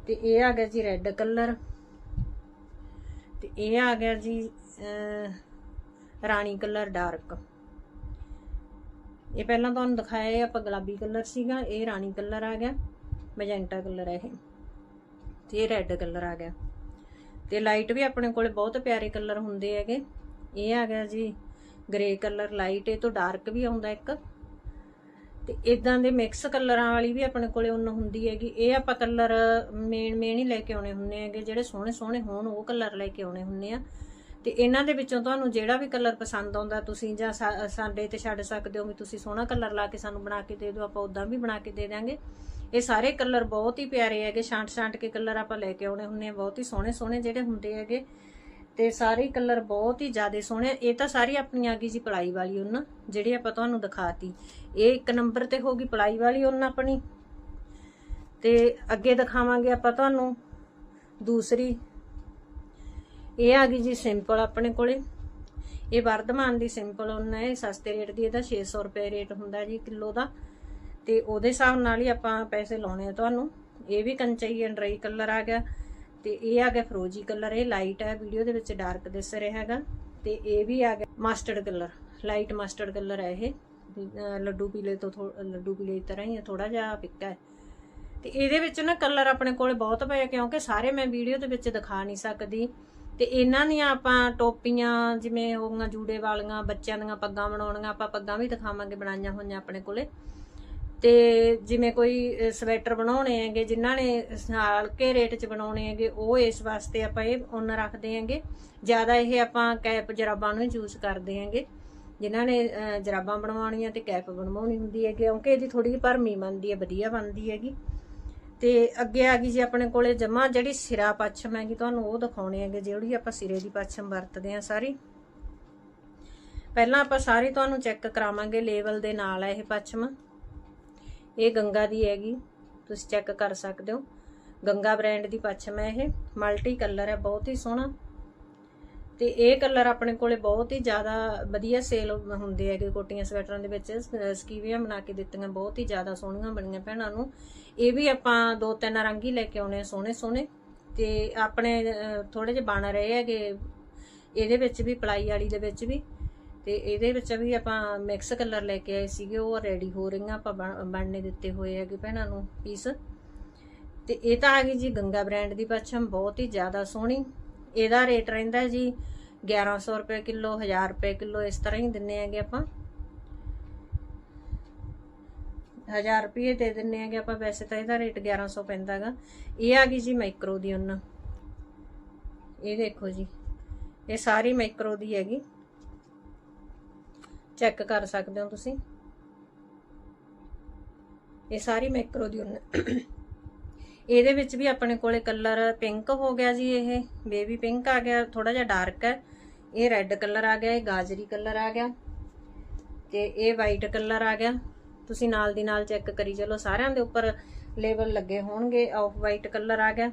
ਤੇ ਇਹ ਆ ਗਿਆ ਜੀ ਰੈੱਡ ਕਲਰ ਤੇ ਇਹ ਆ ਗਿਆ ਜੀ ਰਾਣੀ ਕਲਰ ਡਾਰਕ। ਇਹ ਪਹਿਲਾਂ ਤੁਹਾਨੂੰ ਦਿਖਾਇਆ ਇਹ ਆਪਾਂ ਗੁਲਾਬੀ ਕਲਰ ਸੀਗਾ, ਇਹ ਰਾਣੀ ਕਲਰ ਆ ਗਿਆ, ਮੈਜੈਂਟਾ ਕਲਰ ਹੈ ਇਹ, ਤੇ ਇਹ ਰੈੱਡ ਕਲਰ ਆ ਗਿਆ। ਤੇ ਲਾਈਟ ਵੀ ਆਪਣੇ ਕੋਲੇ ਬਹੁਤ ਪਿਆਰੇ ਕਲਰ ਹੁੰਦੇ ਹੈਗੇ। ਇਹ ਆ ਗਿਆ ਜੀ, ਗ੍ਰੇ ਕਲਰ ਲਾਈਟ, ਇਹ ਤੋਂ ਡਾਰਕ ਵੀ ਆਉਂਦਾ ਇੱਕ। ਤੇ ਇਦਾਂ ਦੇ ਮਿਕਸ ਕਲਰਾਂ ਵਾਲੀ ਵੀ ਆਪਣੇ ਕੋਲੇ ਉਨ ਹੁੰਦੀ ਹੈਗੀ। ਇਹ ਆਪਾਂ ਕਲਰ ਮੇਨ ਮੇਨ ਹੀ ਲੈ ਕੇ ਆਉਣੇ ਹੁੰਨੇ ਹੈਗੇ, ਜਿਹੜੇ ਸੋਹਣੇ ਸੋਹਣੇ ਹੋਣ, ਉਹ ਕਲਰ ਲੈ ਕੇ ਆਉਣੇ ਹੁੰਨੇ ਆ। ਤੇ ਇਹਨਾਂ ਦੇ ਵਿੱਚੋਂ ਤੁਹਾਨੂੰ ਜਿਹੜਾ ਵੀ ਕਲਰ ਪਸੰਦ ਆਉਂਦਾ, ਤੁਸੀਂ ਜਾਂ ਸਾਡੇ ਤੇ ਛੱਡ ਸਕਦੇ ਹੋ ਵੀ ਤੁਸੀਂ ਸੋਹਣਾ ਕਲਰ ਲਾ ਕੇ ਸਾਨੂੰ ਬਣਾ ਕੇ ਦੇ ਦਿਓ, ਆਪਾਂ ਉਦਾਂ ਵੀ ਬਣਾ ਕੇ ਦੇ ਦਾਂਗੇ ਇਹ ਸਾਰੇ ਕਲਰ ਬਹੁਤ ਹੀ ਪਿਆਰੇ ਹੈਗੇ ਛਾਂਟ ਛਾਂਟ ਕੇ ਕਲਰ ਆਪਾਂ ਲੈ ਕੇ ਆਉਣੇ ਹੁੰਨੇ ਆ, ਬਹੁਤ ਹੀ ਸੋਹਣੇ ਸੋਹਣੇ ਜਿਹੜੇ ਹੁੰਦੇ ਹੈਗੇ। ਤੇ ਸਾਰੇ ਕਲਰ ਬਹੁਤ ਹੀ ਜ਼ਿਆਦਾ ਸੋਹਣੇ ਇਹ ਤਾਂ ਸਾਰੀ ਆਪਣੀ ਆ ਗਈ ਜੀ ਪਲਾਈ ਵਾਲੀ ਉਹਨਾਂ ਜਿਹੜੀ ਆਪਾਂ ਤੁਹਾਨੂੰ ਦਿਖਾਤੀ। ਇਹ ਇੱਕ ਨੰਬਰ ਤੇ ਹੋਗੀ ਪਲਾਈ ਵਾਲੀ ਉਹਨਾਂ ਆਪਣੀ। ਤੇ ਅੱਗੇ ਦਿਖਾਵਾਂਗੇ ਆਪਾਂ ਤੁਹਾਨੂੰ ਦੂਸਰੀ ਇਹ ਆ ਗਈ ਜੀ ਸਿੰਪਲ ਆਪਣੇ ਕੋਲੇ। ਇਹ ਵਰਧਮਾਨ ਦੀ ਸਿੰਪਲ ਉਹਨਾਂ ਹੈ, ਸਸਤੇ ਰੇਟ ਦੀ, ਇਹਦਾ 600 ਰੁਪਏ ਰੇਟ ਹੁੰਦਾ ਜੀ ਕਿਲੋ ਦਾ। ਤੇ ਉਹਦੇ ਹਿਸਾਬ ਨਾਲ ਹੀ ਆਪਾਂ ਪੈਸੇ ਲਾਉਣੇ ਆ ਤੁਹਾਨੂੰ। ਇਹ ਵੀ ਕੰਚਈ ਐਂਡਰਾਈ ਕਲਰ ਆ ਗਿਆ। ਤੇ ਇਹ ਆ ਗਿਆ ਫਰੋਜੀ ਕਲਰ ਇਹ ਲਾਈਟ ਹੈ, ਵੀਡੀਓ ਦੇ ਵਿੱਚ ਡਾਰਕ ਦਿਸ ਰਿਹਾ ਹੈਗਾ। ਤੇ ਇਹ ਵੀ ਆ ਗਿਆ mustard colour light mustard colour ਹੈ ਇਹ। ਲੱਡੂ ਪੀਲੇ ਤੋਂ ਥੋ- ਲੱਡੂ ਪੀਲੇ ਦੀ ਤਰ੍ਹਾਂ ਹੀ ਹੈ ਥੋੜਾ ਜਿਹਾ ਫਿੱਕਾ ਹੈ। ਤੇ ਇਹਦੇ ਵਿੱਚ ਨਾ ਕਲਰ ਆਪਣੇ ਕੋਲ ਬਹੁਤ ਪਏ ਕਿਉਂਕਿ ਸਾਰੇ ਮੈਂ ਵੀਡੀਓ ਦੇ ਵਿੱਚ ਦਿਖਾ ਨਹੀਂ ਸਕਦੀ। ਤੇ ਇਹਨਾਂ ਦੀਆਂ ਆਪਾਂ ਟੋਪੀਆਂ ਜਿਵੇਂ ਹੋ ਗਈਆਂ ਜੂੜੇ ਵਾਲੀਆਂ, ਬੱਚਿਆਂ ਦੀਆਂ ਪੱਗਾਂ ਬਣਾਉਣੀਆਂ, ਆਪਾਂ ਪੱਗਾਂ ਵੀ ਦਿਖਾਵਾਂਗੇ ਬਣਾਈਆਂ ਹੋਈਆਂ ਆਪਣੇ ਕੋਲੇ। ਤੇ ਜਿਵੇਂ ਕੋਈ ਸਵੈਟਰ ਬਣਾਉਣੇ ਹੈਗੇ, ਜਿਨ੍ਹਾਂ ਨੇ ਹਲਕੇ ਰੇਟ 'ਚ ਬਣਾਉਣੇ ਹੈਗੇ, ਉਹ ਇਸ ਵਾਸਤੇ ਆਪਾਂ ਇਹ ਉਨ ਰੱਖਦੇ ਹੈਗੇ। ਜ਼ਿਆਦਾ ਇਹ ਆਪਾਂ ਕੈਪ ਜਰਾਬਾਂ ਨੂੰ ਯੂਜ਼ ਕਰਦੇ ਹੈਗੇ। ਜਿਨ੍ਹਾਂ ਨੇ ਜਰਾਬਾਂ ਬਣਵਾਉਣੀਆਂ ਤੇ ਕੈਪ ਬਣਵਾਉਣੀ ਹੁੰਦੀ ਹੈ ਕਿਉਂਕਿ ਇਹਦੀ ਥੋੜੀ ਜਿਹੀ ਭਰਮੀ ਬਣਦੀ ਹੈ, ਵਧੀਆ ਬਣਦੀ ਹੈਗੀ। ਤੇ ਅੱਗੇ ਆ ਗਈ ਜੀ ਆਪਣੇ ਕੋਲੇ ਜਮਾ ਜਿਹੜੀ ਸਿਰਾ ਪੱਛਮ ਹੈਗੀ, ਤੁਹਾਨੂੰ ਉਹ ਦਿਖਾਉਣੇ ਹੈਗੇ, ਜਿਹੜੀ ਆਪਾਂ ਸਿਰੇ ਦੀ ਪੱਛਮ ਵਰਤਦੇ ਆ ਸਾਰੀ। ਪਹਿਲਾਂ ਆਪਾਂ ਸਾਰੀ ਤੁਹਾਨੂੰ ਚੈੱਕ ਕਰਾਵਾਂਗੇ, ਲੇਵਲ ਦੇ ਨਾਲ ਹੈ ਇਹ ਪੱਛਮ। ਇਹ ਗੰਗਾ ਦੀ ਹੈਗੀ, ਤੁਸੀਂ ਚੈੱਕ ਕਰ ਸਕਦੇ ਹੋ। ਗੰਗਾ ਬ੍ਰਾਂਡ ਦੀ ਪੱਛਮ ਹੈ ਇਹ, ਮਲਟੀ ਕਲਰ ਹੈ, ਬਹੁਤ ਹੀ ਸੋਹਣਾ। ਤੇ ਇਹ ਕਲਰ ਆਪਣੇ ਕੋਲੇ ਬਹੁਤ ਹੀ ਜ਼ਿਆਦਾ ਵਧੀਆ ਸੇਲ ਹੁੰਦੇ ਹੈਗੇ ਕੋਟੀਆਂ ਸਵੈਟਰਾਂ ਦੇ ਵਿੱਚ। ਸਕੀਵੀਆਂ ਬਣਾ ਕੇ ਦਿੱਤੀਆਂ, ਬਹੁਤ ਹੀ ਜ਼ਿਆਦਾ ਸੋਹਣੀਆਂ ਬਣੀਆਂ ਭੈਣਾਂ ਨੂੰ। ਇਹ ਵੀ ਆਪਾਂ ਦੋ ਤਿੰਨ ਰੰਗ ਹੀ ਲੈ ਕੇ ਆਉਣੇ ਸੋਹਣੇ ਸੋਹਣੇ। ਤੇ ਆਪਣੇ ਥੋੜੇ ਜਿਹੇ ਬਣ ਰਹੇ ਹੈਗੇ, ਇਹਦੇ ਵਿੱਚ ਵੀ, ਪਲਾਈ ਵਾਲੀ ਦੇ ਵਿੱਚ ਵੀ। ਤੇ ਇਹਦੇ ਵਿੱਚ ਵੀ ਆਪਾਂ ਮਿਕਸ ਕਲਰ ਲੈ ਕੇ ਆਏ ਸੀਗੇ, ਉਹ ਰੈਡੀ ਹੋ ਰਹੀਆਂ ਆਪਾਂ ਬਣ- ਬਣਨੇ ਦਿੱਤੇ ਹੋਏ ਹੈਗੇ ਭੈਣਾਂ ਨੂੰ ਪੀਸ ਤੇ ਇਹ ਤਾਂ ਆ ਗਈ ਜੀ ਗੰਗਾ ਬ੍ਰਾਂਡ ਦੀ ਪੱਛਮ ਬਹੁਤ ਹੀ ਜ਼ਿਆਦਾ ਸੋਹਣੀ। ਇਹਦਾ ਰੇਟ ਰਹਿੰਦਾ ਜੀ 1100 ਰੁਪਏ ਕਿਲੋ 1000 ਰੁਪਏ ਕਿਲੋ, ਇਸ ਤਰ੍ਹਾਂ ਹੀ ਦਿੰਨੇ ਆਗੇ ਆਪਾਂ। 1000 ਰੁਪਏ ਦੇ ਦਿੰਨੇ ਆਗੇ ਆਪਾਂ, ਵੈਸੇ ਤਾਂ ਇਹਦਾ ਰੇਟ 1100 ਪੈਂਦਾਗਾ। ਇਹ ਆ ਗਈ ਜੀ ਮਾਈਕਰੋ ਦੀ ਉਹਨਾਂ ਇਹ ਦੇਖੋ ਜੀ, ਇਹ ਸਾਰੀ ਮਾਈਕਰੋ ਦੀ ਹੈਗੀ। ਚੈੱਕ ਕਰ ਸਕਦੇ ਹੋ ਤੁਸੀਂ। ਇਹ ਸਾਰੀ ਮਾਈਕਰੋ ਦੀ ਉਹਨਾਂ ਇਹਦੇ ਵਿੱਚ ਵੀ ਆਪਣੇ ਕੋਲੇ ਕਲਰ ਪਿੰਕ ਹੋ ਗਿਆ ਜੀ ਇਹ ਬੇਬੀ ਪਿੰਕ ਆ ਗਿਆ ਥੋੜਾ ਜਿਹਾ ਡਾਰਕ ਹੈ। ਇਹ ਰੈੱਡ ਕਲਰ ਆ ਗਿਆ, ਇਹ ਗਾਜਰੀ ਕਲਰ ਆ ਗਿਆ ਤੇ ਇਹ ਵਾਈਟ ਕਲਰ ਆ ਗਿਆ। ਤੁਸੀਂ ਨਾਲ ਦੀ ਨਾਲ ਚੈੱਕ ਕਰੀ ਚਲੋ, ਸਾਰਿਆਂ ਦੇ ਉੱਪਰ ਲੇਬਲ ਲੱਗੇ ਹੋਣਗੇ ਆਫ ਵਾਈਟ ਕਲਰ ਆ ਗਿਆ।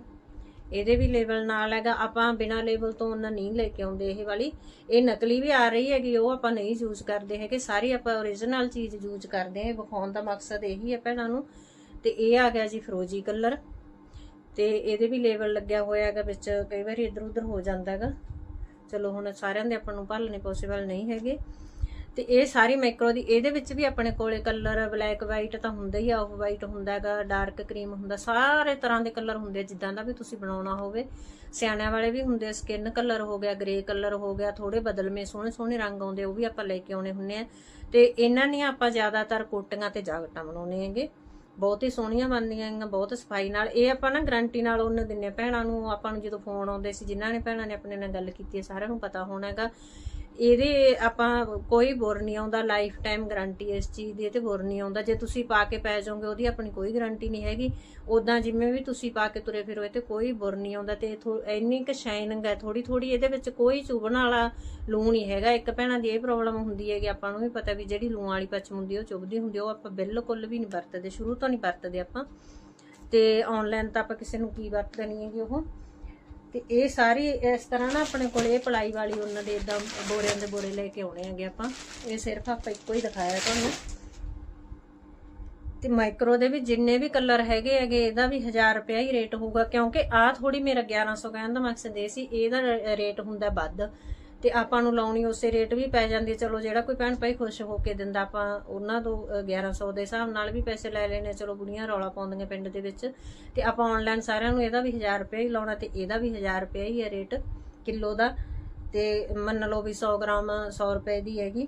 ਇਹਦੇ ਵੀ ਲੇਬਲ ਨਾਲ ਹੈਗਾ, ਆਪਾਂ ਬਿਨਾ ਲੇਬਲ ਤੋਂ ਉਹਨਾਂ ਨਹੀਂ ਲੈ ਕੇ ਆਉਂਦੇ ਇਹ ਵਾਲੀ। ਇਹ ਨਕਲੀ ਵੀ ਆ ਰਹੀ ਹੈਗੀ, ਉਹ ਆਪਾਂ ਨਹੀਂ ਯੂਜ਼ ਕਰਦੇ ਹੈਗੇ, ਸਾਰੀ ਆਪਾਂ ਓਰੀਜਨਲ ਚੀਜ਼ ਯੂਜ਼ ਕਰਦੇ ਹਾਂ ਵਿਖਾਉਣ ਦਾ ਮਕਸਦ ਇਹੀ ਹੈ ਭੈਣਾਂ ਨੂੰ। ਤੇ ਇਹ ਆ ਗਿਆ ਜੀ ਫਰੋਜੀ ਕਲਰ ਤੇ ਇਹਦੇ ਵੀ ਲੇਬਲ ਲੱਗਿਆ ਹੋਇਆ ਹੈਗਾ ਵਿੱਚ ਕਈ ਵਾਰੀ ਇਧਰ ਉਧਰ ਹੋ ਜਾਂਦਾ ਹੈਗਾ। ਚਲੋ ਹੁਣ ਸਾਰਿਆਂ ਦੇ ਆਪਾਂ ਨੂੰ ਭਰਨੇ ਪੋਸੀਬਲ ਨਹੀਂ ਹੈਗੇ। ਤੇ ਇਹ ਸਾਰੀ ਮਾਈਕਰੋ ਦੀ ਇਹਦੇ ਵਿੱਚ ਵੀ ਆਪਣੇ ਕੋਲੇ ਕਲਰ ਬਲੈਕ ਵਾਈਟ ਤਾਂ ਹੁੰਦਾ ਹੀ ਆ ਆਫ ਵਾਈਟ ਹੁੰਦਾ ਹੈਗਾ ਡਾਰਕ ਕਰੀਮ ਹੁੰਦਾ ਸਾਰੇ ਤਰ੍ਹਾਂ ਦੇ ਕਲਰ ਹੁੰਦੇ ਆ, ਜਿੱਦਾਂ ਦਾ ਵੀ ਤੁਸੀਂ ਬਣਾਉਣਾ ਹੋਵੇ। ਸਿਆਣਿਆਂ ਵਾਲੇ ਵੀ ਹੁੰਦੇ ਸਕਿਨ ਕਲਰ ਹੋ ਗਿਆ ਗ੍ਰੇ ਕਲਰ ਹੋ ਗਿਆ ਥੋੜੇ ਬਦਲਵੇਂ ਸੋਹਣੇ ਸੋਹਣੇ ਰੰਗ ਆਉਂਦੇ ਉਹ ਵੀ ਆਪਾਂ ਲੈ ਕੇ ਆਉਣੇ ਹੁੰਨੇ ਆ। ਤੇ ਇਹਨਾਂ ਦੀਆਂ ਆਪਾਂ ਜ਼ਿਆਦਾਤਰ ਕੋਟੀਆਂ ਤੇ ਜਾਗਟਾਂ ਬਣਾਉਣੇ ਹੈਗੇ। ਬਹੁਤ ਹੀ ਸੋਹਣੀਆਂ ਬਣਦੀਆਂ ਹੈਗੀਆਂ, ਬਹੁਤ ਸਫ਼ਾਈ ਨਾਲ। ਇਹ ਆਪਾਂ ਨਾ ਗਰੰਟੀ ਨਾਲ ਉਹਨਾਂ ਦਿੰਨੇ ਭੈਣਾਂ ਨੂੰ ਆਪਾਂ ਨੂੰ ਜਦੋਂ ਫੋਨ ਆਉਂਦੇ ਸੀ, ਜਿਨ੍ਹਾਂ ਨੇ, ਭੈਣਾਂ ਨੇ ਆਪਣੇ ਨਾਲ ਗੱਲ ਕੀਤੀ ਹੈ, ਸਾਰਿਆਂ ਨੂੰ ਪਤਾ ਹੋਣਾ ਹੈਗਾ। ਇਹਦੇ ਆਪਾਂ ਕੋਈ ਬੁਰ ਨਹੀਂ ਆਉਂਦਾ ਲਾਈਫ ਟਾਈਮ ਗਾਰੰਟੀ ਇਸ ਚੀਜ਼ ਦੀ ਤੇ ਬੁਰ ਨਹੀਂ ਆਉਂਦਾ। ਜੇ ਤੁਸੀਂ ਪਾ ਕੇ ਪੈ ਜਾਓਗੇ, ਉਹਦੀ ਆਪਣੀ ਕੋਈ ਗਾਰੰਟੀ ਨਹੀਂ ਹੈਗੀ। ਉਦਾਂ ਜਿਵੇਂ ਵੀ ਤੁਸੀਂ ਪਾ ਕੇ ਤੁਰੇ ਫਿਰੋ, ਇਹ ਤੇ ਕੋਈ ਬੁਰ ਨਹੀਂ ਆਉਂਦਾ ਤੇ ਥੋ- ਇੰਨੀ ਕੁ ਸ਼ਾਈਨਿੰਗ ਹੈ ਥੋੜੀ ਥੋੜੀ ਇਹਦੇ ਵਿੱਚ ਕੋਈ ਚੁਭਣ ਵਾਲਾ ਲੂਣ ਨਹੀਂ ਹੈਗਾ। ਇੱਕ ਭੈਣਾਂ ਦੀ ਇਹ ਪ੍ਰੋਬਲਮ ਹੁੰਦੀ ਹੈ ਕਿ ਆਪਾਂ ਨੂੰ ਵੀ ਪਤਾ ਵੀ ਜਿਹੜੀ ਲੂਣ ਵਾਲੀ ਪਚਮ ਹੁੰਦੀ ਉਹ ਚੁਭਦੀ ਹੁੰਦੀ ਉਹ ਆਪਾਂ ਬਿਲਕੁਲ ਵੀ ਨਹੀਂ ਵਰਤਦੇ, ਸ਼ੁਰੂ ਤੋਂ ਨਹੀਂ ਵਰਤਦੇ ਆਪਾਂ। ਤੇ ਆਨਲਾਈਨ ਤਾਂ ਆਪਾਂ ਕਿਸੇ ਨੂੰ ਕੀ ਵਰਤਣੀ ਹੈਗੀ ਉਹ? ਤੇ ਇਹ ਸਾਰੀ ਇਸ ਤਰ੍ਹਾਂ ਨਾ ਆਪਣੇ ਕੋਲ ਇਹ ਪਲਾਈ ਵਾਲੀ ਉਹਨਾਂ ਦੇ ਇਦਾਂ ਬੋਰਿਆਂ ਦੇ ਬੋਰੇ ਲੈ ਕੇ ਆਉਣੇ ਹੈਗੇ ਆਪਾਂ। ਇਹ ਸਿਰਫ ਆਪਾਂ ਇੱਕੋ ਹੀ ਦਿਖਾਇਆ ਤੁਹਾਨੂੰ। ਤੇ ਮਾਈਕਰੋ ਦੇ ਵੀ ਜਿੰਨੇ ਵੀ ਕਲਰ ਹੈਗੇ ਹੈਗੇ, ਇਹਦਾ ਵੀ 1000 ਰੁਪਿਆ ਹੀ ਰੇਟ ਹੋਊਗਾ, ਕਿਉਂਕਿ ਆ ਥੋੜੀ ਮੇਰਾ 1100 ਕਹਿਣ ਦਾ ਮਕਸਦ ਇਹ ਸੀ, ਇਹਦਾ ਰੇਟ ਹੁੰਦਾ ਵੱਧ। ਤੇ ਆਪਾਂ ਨੂੰ ਲਾਉਣੀ ਉਸੇ ਰੇਟ ਵੀ ਪੈ ਜਾਂਦੀ ਚਲੋ ਜਿਹੜਾ ਕੋਈ ਭੈਣ ਭਾਈ ਖੁਸ਼ ਹੋ ਕੇ ਦਿੰਦਾ ਆਪਾਂ ਉਹਨਾਂ ਤੋਂ ਅ, 1100 ਦੇ ਹਿਸਾਬ ਨਾਲ ਵੀ ਪੈਸੇ ਲੈ ਲੈਣੇ ਚਲੋ ਬੁੜੀਆਂ ਰੌਲਾ ਪਾਉਂਦੀਆਂ ਪਿੰਡ ਦੇ ਵਿੱਚ। ਤੇ ਆਪਾਂ ਆਨਲਾਈਨ ਸਾਰਿਆਂ ਨੂੰ ਇਹਦਾ ਵੀ 1000 ਰੁਪਏ ਹੀ ਲਾਉਣਾ ਤੇ ਇਹਦਾ ਵੀ 1000 ਰੁਪਏ ਹੀ ਹੈ ਰੇਟ ਕਿਲੋ ਦਾ। ਤੇ ਮੰਨ ਲਓ ਵੀ 100 ਗ੍ਰਾਮ 100 ਰੁਪਏ ਦੀ ਹੈਗੀ।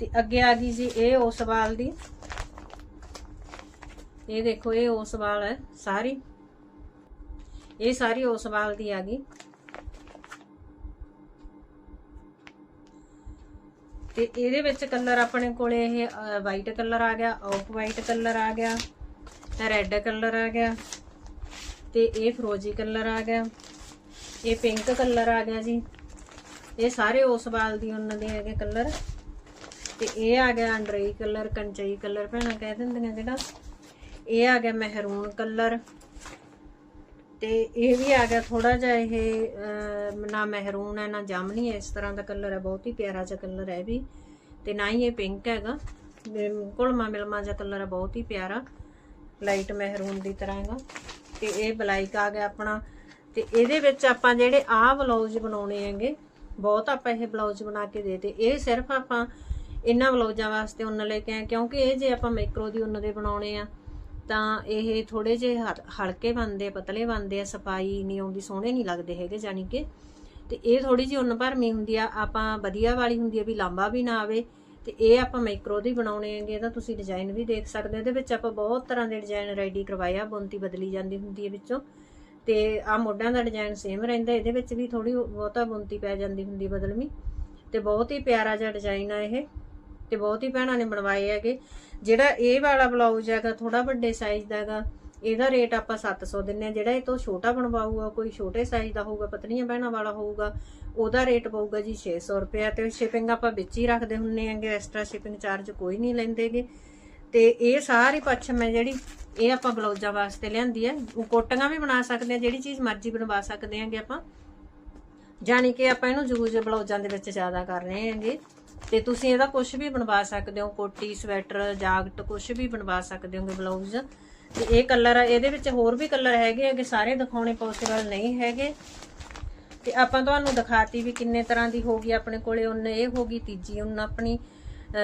ਤੇ ਅੱਗੇ ਆ ਗਈ ਜੀ ਇਹ ਉਸ ਵਾਲ ਦੀ। ਇਹ ਦੇਖੋ ਇਹ ਉਸ ਵਾਲ ਹੈ ਸਾਰੀ। ਇਹ ਸਾਰੀ ਉਸ ਵਾਲ ਦੀ ਆ ਗਈ। ਤੇ ਇਹਦੇ ਵਿੱਚ ਕਲਰ ਆਪਣੇ ਕੋਲੇ ਇਹ ਵਾਈਟ ਕਲਰ ਆ ਗਿਆ ਆਫ ਵਾਈਟ ਕਲਰ ਆ ਗਿਆ ਰੈੱਡ ਕਲਰ ਆ ਗਿਆ, ਤੇ ਇਹ ਫਰੋਜੀ ਕਲਰ ਆ ਗਿਆ, ਇਹ ਪਿੰਕ ਕਲਰ ਆ ਗਿਆ ਜੀ। ਇਹ ਸਾਰੇ ਉਸ ਵਾਲ ਦੀ ਉਹਨਾਂ ਦੇ ਹੈਗੇ ਕਲਰ। ਤੇ ਇਹ ਆ ਗਿਆ ਅੰਡਰਈ ਕਲਰ, ਕੰਚਈ ਕਲਰ, ਭੈਣਾਂ ਕਹਿ ਦਿੰਦੀਆਂ ਜਿਹੜਾ। ਇਹ ਆ ਗਿਆ ਮਹਿਰੂਨ ਕਲਰ। ਤੇ ਇਹ ਵੀ ਆ ਗਿਆ ਥੋੜਾ ਜਿਹਾ ਇਹ ਨਾ ਮਹਿਰੂਨ ਹੈ, ਨਾ ਜਾਮਨੀ ਹੈ, ਇਸ ਤਰ੍ਹਾਂ ਦਾ ਕਲਰ ਹੈ, ਬਹੁਤ ਹੀ ਪਿਆਰਾ ਜਿਹਾ ਕਲਰ ਹੈ ਇਹ ਵੀ। ਤੇ ਨਾ ਹੀ ਇਹ ਪਿੰਕ ਹੈਗਾ। ਕੋਲਮਾ ਮਿਲਮਾ ਜਿਹਾ ਕਲਰ ਹੈ, ਬਹੁਤ ਹੀ ਪਿਆਰਾ। ਲਾਈਟ ਮਹਿਰੂਨ ਦੀ ਤਰ੍ਹਾਂ ਹੈਗਾ। ਤੇ ਇਹ ਬਲਾਈਕ ਆ ਗਿਆ ਆਪਣਾ। ਤੇ ਇਹਦੇ ਵਿੱਚ ਆਪਾਂ ਜਿਹੜੇ ਆਹ ਬਲਾਊਜ਼ ਬਣਾਉਣੇ ਹੈਗੇ, ਬਹੁਤ ਆਪਾਂ ਇਹ ਬਲਾਊਜ਼ ਬਣਾ ਕੇ ਦੇਤੇ ਇਹ ਸਿਰਫ ਆਪਾਂ ਇਹਨਾਂ ਬਲਾਊਜ਼ਾਂ ਵਾਸਤੇ ਉੱਨ ਲੈ ਕੇ ਆਏ ਕਿਉਂਕਿ ਇਹ ਜੇ ਆਪਾਂ ਮਾਈਕਰੋ ਦੀ ਉੱਨ ਦੇ ਬਣਾਉਣੇ ਆ ਤਾਂ ਇਹ ਥੋੜੇ ਜਿਹੇ ਹਲ- ਹਲਕੇ ਬਣਦੇ ਆ ਪਤਲੇ ਬਣਦੇ ਆ, ਸਫ਼ਾਈ ਨਹੀਂ ਆਉਂਦੀ, ਸੋਹਣੇ ਨਹੀਂ ਲੱਗਦੇ ਹੈਗੇ ਜਾਨੀ ਕਿ। ਤੇ ਇਹ ਥੋੜੀ ਜਿਹੀ ਉੱਨ ਭਰਮੀ ਹੁੰਦੀ ਆ, ਆਪਾਂ ਵਧੀਆ ਵਾਲੀ ਹੁੰਦੀ ਆ ਵੀ ਲੰਬਾ ਵੀ ਨਾ ਆਵੇ। ਤੇ ਇਹ ਆਪਾਂ ਮਾਈਕਰੋ ਦੀ ਬਣਾਉਣੇ ਹੈਗੇ ਇਹਦਾ ਤੁਸੀਂ ਡਿਜ਼ਾਈਨ ਵੀ ਦੇਖ ਸਕਦੇ ਹੋ। ਇਹਦੇ ਵਿੱਚ ਆਪਾਂ ਬਹੁਤ ਤਰ੍ਹਾਂ ਦੇ ਡਿਜ਼ਾਈਨ ਰੈਡੀ ਕਰਵਾਏ ਆ ਬੁੰਤੀ ਬਦਲੀ ਜਾਂਦੀ ਹੁੰਦੀ ਹੈ ਵਿੱਚੋਂ। ਤੇ ਆ ਮੋਢਿਆਂ ਦਾ ਡਿਜ਼ਾਈਨ ਸੇਮ ਰਹਿੰਦਾ, ਇਹਦੇ ਵਿੱਚ ਵੀ ਥੋੜੀ ਬਹੁਤਾ ਬੁੰਤੀ ਪੈ ਜਾਂਦੀ ਹੁੰਦੀ ਬਦਲਵੀਂ। ਤੇ ਬਹੁਤ ਹੀ ਪਿਆਰਾ ਜਿਹਾ ਡਿਜ਼ਾਈਨ ਆ ਇਹ। ਤੇ ਬਹੁਤ ਹੀ ਭੈਣਾਂ ਨੇ ਬਣਵਾਏ ਹੈਗੇ। ਜਿਹੜਾ ਇਹ ਵਾਲਾ ਬਲਾਊਜ਼ ਹੈਗਾ ਥੋੜਾ ਵੱਡੇ ਸਾਈਜ਼ ਦਾ ਹੈਗਾ, ਇਹਦਾ ਰੇਟ ਆਪਾਂ 700 ਦਿੰਨੇ ਆ ਜਿਹੜਾ ਇਹ ਤੋਂ ਛੋਟਾ ਬਣਵਾਊਗਾ, ਕੋਈ ਛੋਟੇ ਸਾਈਜ਼ ਦਾ ਹੋਊਗਾ, ਪਤਲੀਆਂ ਭੈਣਾਂ ਵਾਲਾ ਹੋਊਗਾ, ਉਹਦਾ ਰੇਟ ਪਊਗਾ ਜੀ 600 ਰੁਪਏ ਤੇ ਸ਼ਿਪਿੰਗ ਆਪਾਂ ਵਿੱਚ ਹੀ ਰੱਖਦੇ ਹੁੰਨੇ ਆਂਗੇ ਐਕਸਟਰਾ ਸ਼ਿਪਿੰਗ ਚਾਰਜ ਕੋਈ ਨਹੀਂ ਲੈਂਦੇਗੇ। ਤੇ ਇਹ ਸਾਰੀ ਪੱਛਮ ਹੈ ਜਿਹੜੀ, ਇਹ ਆਪਾਂ ਬਲਾਊਜ਼ਾਂ ਵਾਸਤੇ ਲਿਆਂਦੀ ਹੈ। ਕੋਟੀਆਂ ਵੀ ਬਣਾ ਸਕਦੇ ਆ ਜਿਹੜੀ ਚੀਜ਼ ਮਰਜ਼ੀ ਬਣਵਾ ਸਕਦੇ ਆਂਗੇ ਆਪਾਂ। ਜਾਣੀ ਕਿ ਆਪਾਂ ਇਹਨੂੰ ਯੂਜ਼ ਬਲਾਊਜ਼ਾਂ ਦੇ ਵਿੱਚ ਜ਼ਿਆਦਾ ਕਰ ਰਹੇ ਹਾਂਗੇ। ਤੇ ਤੁਸੀਂ ਇਹਦਾ ਕੁਝ ਵੀ ਬਣਵਾ ਸਕਦੇ ਹੋ, ਕੋਟੀ, ਸਵੈਟਰ, ਜਾਕਟ ਕੁਝ ਵੀ ਬਣਵਾ ਸਕਦੇ ਹੋਗੇ ਬਲਾਊਜ਼ ਤੇ ਇਹ ਕਲਰ ਇਹਦੇ ਵਿੱਚ ਹੋਰ ਵੀ ਕਲਰ ਹੈਗੇ ਹੈਗੇ, ਸਾਰੇ ਦਿਖਾਉਣੇ ਪੋਸੀਬਲ ਨਹੀਂ ਹੈਗੇ। ਤੇ ਆਪਾਂ ਤੁਹਾਨੂੰ ਦਿਖਾਤੀ ਵੀ ਕਿੰਨੇ ਤਰ੍ਹਾਂ ਦੀ ਹੋਗੀ ਆਪਣੇ ਕੋਲੇ ਉਹਨ ਇਹ ਹੋਗੀ ਤੀਜੀ ਉਹਨ ਆਪਣੀ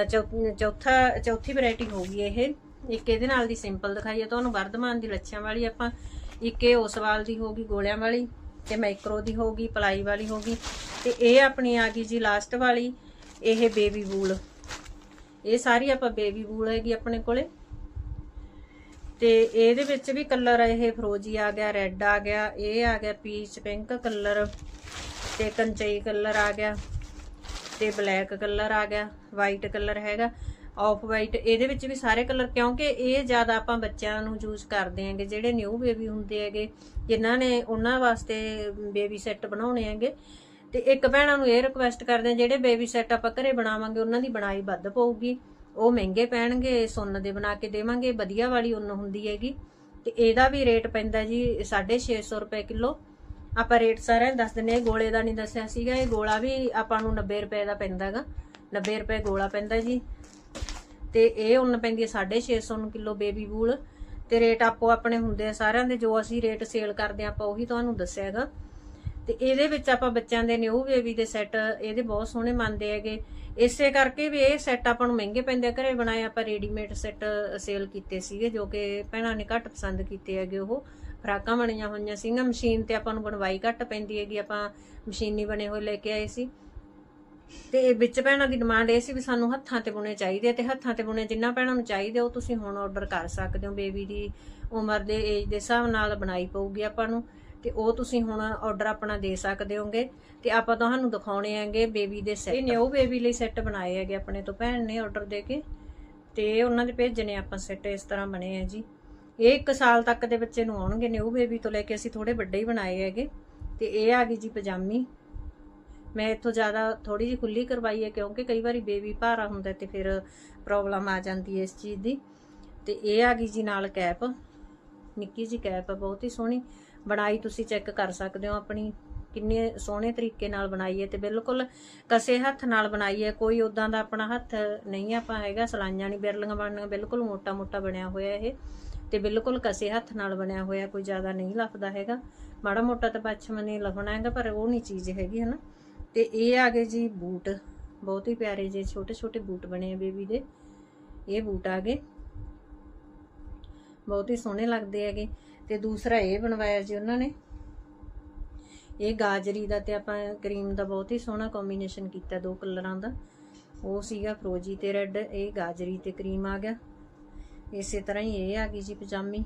ਚੌ- ਚੌਥਾ, ਚੌਥੀ ਵੈਰਾਈਟੀ ਹੋਗੀ ਇਹ। ਇੱਕ ਇਹਦੇ ਨਾਲ ਦੀ ਸਿੰਪਲ ਦਿਖਾਈ ਹੈ ਤੁਹਾਨੂੰ ਵਰਧਮਾਨ ਦੀ ਲੱਛਿਆਂ ਵਾਲੀ ਆਪਾਂ, ਇੱਕ ਇਹ ਓਸਵਾਲ ਦੀ ਹੋਗੀ ਗੋਲਿਆਂ ਵਾਲੀ, ਤੇ ਮਾਈਕਰੋ ਦੀ ਹੋਗੀ ਪਲਾਈ ਵਾਲੀ ਹੋਗੀ ਤੇ ਇਹ ਆਪਣੀ ਆ ਗਈ ਜੀ ਲਾਸਟ ਵਾਲੀ ਇਹ ਬੇਬੀ ਬੂਲ। ਇਹ ਸਾਰੀ ਆਪਾਂ ਬੇਬੀ ਬੂਲ ਹੈਗੀ ਆਪਣੇ ਕੋਲੇ। ਤੇ ਇਹਦੇ ਵਿੱਚ ਵੀ ਕਲਰ ਇਹ ਫਰੋਜੀ ਆ ਗਿਆ ਰੈੱਡ ਆ ਗਿਆ, ਇਹ ਆ ਗਿਆ ਪੀਚ ਪਿੰਕ ਕਲਰ ਤੇ ਕੰਚਈ ਕਲਰ ਆ ਗਿਆ ਤੇ ਬਲੈਕ ਕਲਰ ਆ ਗਿਆ ਵਾਈਟ ਕਲਰ ਹੈਗਾ ਆਫ ਵਾਈਟ ਇਹਦੇ ਵਿੱਚ ਵੀ ਸਾਰੇ ਕਲਰ ਕਿਉਂਕਿ ਇਹ ਜ਼ਿਆਦਾ ਆਪਾਂ ਬੱਚਿਆਂ ਨੂੰ ਯੂਜ਼ ਕਰਦੇ ਆਂਗੇ ਜਿਹੜੇ ਨਿਊ ਬੇਬੀ ਹੁੰਦੇ ਹੈਗੇ, ਜਿਨ੍ਹਾਂ ਨੇ ਉਹਨਾਂ ਵਾਸਤੇ ਬੇਬੀ ਸੈੱਟ ਬਣਾਉਣੇ ਹੈਗੇ। ਤੇ ਇੱਕ ਭੈਣਾਂ ਨੂੰ ਇਹ ਰਿਕੁਐਸਟ ਕਰਦੇ ਆ ਜਿਹੜੇ ਬੇਬੀ ਸੈੱਟ ਆਪਾਂ ਘਰੇ ਬਣਾਵਾਂਗੇ, ਉਹਨਾਂ ਦੀ ਬਣਾਈ ਵੱਧ ਪਊਗੀ। ਉਹ ਮਹਿੰਗੇ ਪੈਣਗੇ, ਸੁੰਨ ਦੇ ਬਣਾ ਕੇ ਦੇਵਾਂਗੇ, ਵਧੀਆ ਵਾਲੀ ਉੱਨ ਹੁੰਦੀ ਹੈਗੀ। ਤੇ ਇਹਦਾ ਵੀ ਰੇਟ ਪੈਂਦਾ ਜੀ 650 ਰੁਪਏ ਕਿਲੋ। ਆਪਾਂ ਰੇਟ ਸਾਰਿਆਂ ਨੂੰ ਦੱਸ ਦਿੰਨੇ ਆ ਗੋਲੇ ਦਾ ਨਹੀਂ ਦੱਸਿਆ ਸੀਗਾ, ਇਹ ਗੋਲਾ ਵੀ ਆਪਾਂ ਨੂੰ 90 ਰੁਪਏ ਦਾ ਪੈਂਦਾਗਾ 90 ਰੁਪਏ ਗੋਲਾ ਪੈਂਦਾ ਜੀ। ਤੇ ਇਹ ਉੱਨ ਪੈਂਦੀ ਹੈ 650 ਨੂੰ ਕਿਲੋ ਬੇਬੀ ਵੂਲ ਤੇ ਰੇਟ ਆਪੋ ਆਪਣੇ ਹੁੰਦੇ ਆ ਸਾਰਿਆਂ ਦੇ, ਜੋ ਅਸੀਂ ਰੇਟ ਸੇਲ ਕਰਦੇ ਆ ਆਪਾਂ ਉਹੀ ਤੁਹਾਨੂੰ ਦੱਸਿਆ ਹੈਗਾ। ਤੇ ਇਹਦੇ ਵਿੱਚ ਆਪਾਂ ਬੱਚਿਆਂ ਦੇ ਨਿਊ ਬੇਬੀ ਦੇ ਸੈੱਟ ਇਹਦੇ ਬਹੁਤ ਸੋਹਣੇ ਮੰਨਦੇ ਹੈਗੇ। ਇਸੇ ਕਰਕੇ ਵੀ ਇਹ ਸੈੱਟ ਆਪਾਂ ਨੂੰ ਮਹਿੰਗੇ ਪੈਂਦੇ ਆ। ਘਰੇ ਬਣਾਏ ਆਪਾਂ ਰੈਡੀਮੇਡ ਸੈੱਟ ਸੇਲ ਕੀਤੇ ਸੀਗੇ, ਜੋ ਕਿ ਭੈਣਾਂ ਨੇ ਘੱਟ ਪਸੰਦ ਕੀਤੇ ਹੈਗੇ ਉਹ। ਫਰਾਕਾਂ ਬਣੀਆਂ ਹੋਈਆਂ ਸੀਗੀਆਂ। ਮਸ਼ੀਨ ਤੇ ਆਪਾਂ ਨੂੰ ਬਣਵਾਈ ਘੱਟ ਪੈਂਦੀ ਹੈਗੀ, ਆਪਾਂ ਮਸ਼ੀਨੀ ਬਣੇ ਹੋਏ ਲੈ ਕੇ ਆਏ ਸੀ। ਤੇ ਵਿੱਚ ਭੈਣਾਂ ਦੀ ਡਿਮਾਂਡ ਇਹ ਸੀ ਵੀ ਸਾਨੂੰ ਹੱਥਾਂ ਤੇ ਬੁਣੇ ਚਾਹੀਦੇ ਆ ਤੇ ਹੱਥਾਂ ਤੇ ਬੁਣੇ ਜਿੰਨਾ ਭੈਣਾਂ ਨੂੰ ਚਾਹੀਦੇ ਉਹ ਤੁਸੀਂ ਹੁਣ ਆਰਡਰ ਕਰ ਸਕਦੇ ਹੋ। ਬੇਬੀ ਦੀ ਉਮਰ ਦੇ ਏਜ ਦੇ ਹਿਸਾਬ ਨਾਲ ਬਣਾਈ ਪਊਗੀ ਆਪਾਂ ਨੂੰ। ਤੇ ਉਹ ਤੁਸੀਂ ਹੁਣ ਆਰਡਰ ਆਪਣਾ ਦੇ ਸਕਦੇ ਹੋਗੇ ਤੇ ਆਪਾਂ ਤੁਹਾਨੂੰ ਦਿਖਾਉਣੇ ਆਂਗੇ ਬੇਬੀ ਦੇ ਸੈੱਟ ਇਹ ਨਿਊ ਬੇਬੀ ਲਈ ਸੈੱਟ ਬਣਾਏ ਹੈਗੇ ਆਪਣੇ ਤੋਂ ਭੈਣ ਨੇ ਆਰਡਰ ਦੇ ਕੇ। ਤੇ ਉਹਨਾਂ ਦੇ ਭੇਜਣੇ ਆਪਾਂ ਸੈੱਟ ਇਸ ਤਰ੍ਹਾਂ ਬਣੇ ਆ ਜੀ। ਇਹ 1 ਸਾਲ ਤੱਕ ਦੇ ਬੱਚੇ ਨੂੰ ਆਉਣਗੇ ਨਿਊ ਬੇਬੀ ਤੋਂ ਲੈ ਕੇ ਅਸੀਂ ਥੋੜੇ ਵੱਡੇ ਹੀ ਬਣਾਏ ਹੈਗੇ। ਤੇ ਇਹ ਆ ਗਈ ਜੀ ਪਜਾਮੀ। ਮੈਂ ਇੱਥੋਂ ਜ਼ਿਆਦਾ ਥੋੜੀ ਜਿਹੀ ਖੁੱਲੀ ਕਰਵਾਈ ਹੈ ਕਿਉਂਕਿ ਕਈ ਵਾਰੀ ਬੇਬੀ ਭਾਰਾ ਹੁੰਦਾ ਤੇ ਫਿਰ ਪ੍ਰੋਬਲਮ ਆ ਜਾਂਦੀ ਹੈ ਇਸ ਚੀਜ਼ ਦੀ। ਤੇ ਇਹ ਆ ਗਈ ਜੀ ਨਾਲ ਕੈਪ ਨਿੱਕੀ ਜੀ ਕੈਪ ਹੈ ਬਹੁਤ ਹੀ ਸੋਹਣੀ। ਬਣਾਈ ਤੁਸੀਂ ਚੈੱਕ ਕਰ ਸਕਦੇ ਹੋ ਆਪਣੀ, ਕਿੰਨੇ ਸੋਹਣੇ ਤਰੀਕੇ ਨਾਲ ਬਣਾਈ ਹੈ ਤੇ ਬਿਲਕੁਲ ਕਸੇ ਹੱਥ ਨਾਲ ਬਣਾਈ ਹੈ, ਕੋਈ ਉਦਾਂ ਦਾ ਆਪਣਾ ਹੱਥ ਨਹੀਂ ਆਪਾਂ ਹੈਗਾ, ਸਲਾਈਆਂ ਨਹੀਂ ਬਿਰਲੀਆਂ ਬਣਨੀਆਂ, ਬਿਲਕੁਲ ਮੋਟਾ ਮੋਟਾ ਬਣਿਆ ਹੋਇਆ ਇਹ ਤੇ ਬਿਲਕੁਲ ਕਸੇ ਹੱਥ ਨਾਲ ਬਣਿਆ ਹੋਇਆ, ਕੋਈ ਜ਼ਿਆਦਾ ਨਹੀਂ ਲੱਫਦਾ ਹੈਗਾ। ਮਾੜਾ ਮੋਟਾ ਤਾਂ ਪੱਛਮ ਨੇ ਲਫਣਾ ਹੈਗਾ, ਪਰ ਉਹ ਨਹੀਂ ਚੀਜ਼ ਹੈਗੀ, ਹਨਾ? ਤੇ ਇਹ ਆ ਗਏ ਜੀ ਬੂਟ, ਬਹੁਤ ਹੀ ਪਿਆਰੇ ਜੇ ਛੋਟੇ ਛੋਟੇ ਬੂਟ ਬਣੇ ਆ ਬੇਬੀ ਦੇ। ਇਹ ਬੂਟ ਆ ਗਏ। ਬਹੁਤ ਹੀ ਸੋਹਣੇ ਲੱਗਦੇ ਹੈਗੇ। ਤੇ ਦੂਸਰਾ ਇਹ ਬਣਵਾਇਆ ਜੀ ਉਹਨਾਂ ਨੇ। ਇਹ ਗਾਜਰੀ ਦਾ ਤੇ ਆਪਾਂ ਕਰੀਮ ਦਾ ਬਹੁਤ ਹੀ ਸੋਹਣਾ ਕੰਬੀਨੇਸ਼ਨ ਕੀਤਾ ਦੋ ਕਲਰਾਂ ਦਾ। ਉਹ ਸੀਗਾ ਫਰੋਜੀ ਤੇ ਰੈੱਡ ਇਹ ਗਾਜਰੀ ਤੇ ਕਰੀਮ ਆ ਗਿਆ। ਇਸੇ ਤਰ੍ਹਾਂ ਹੀ ਇਹ ਆ ਗਈ ਜੀ ਪਜਾਮੀ।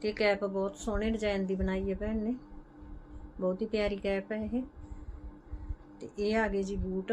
ਤੇ ਕੈਪ ਬਹੁਤ ਸੋਹਣੇ ਡਿਜ਼ਾਈਨ ਦੀ ਬਣਾਈ ਹੈ ਭੈਣ ਨੇ। ਬਹੁਤ ਹੀ ਪਿਆਰੀ ਕੈਪ ਹੈ ਇਹ। ਤੇ ਇਹ ਆ ਗਏ ਜੀ ਬੂਟ।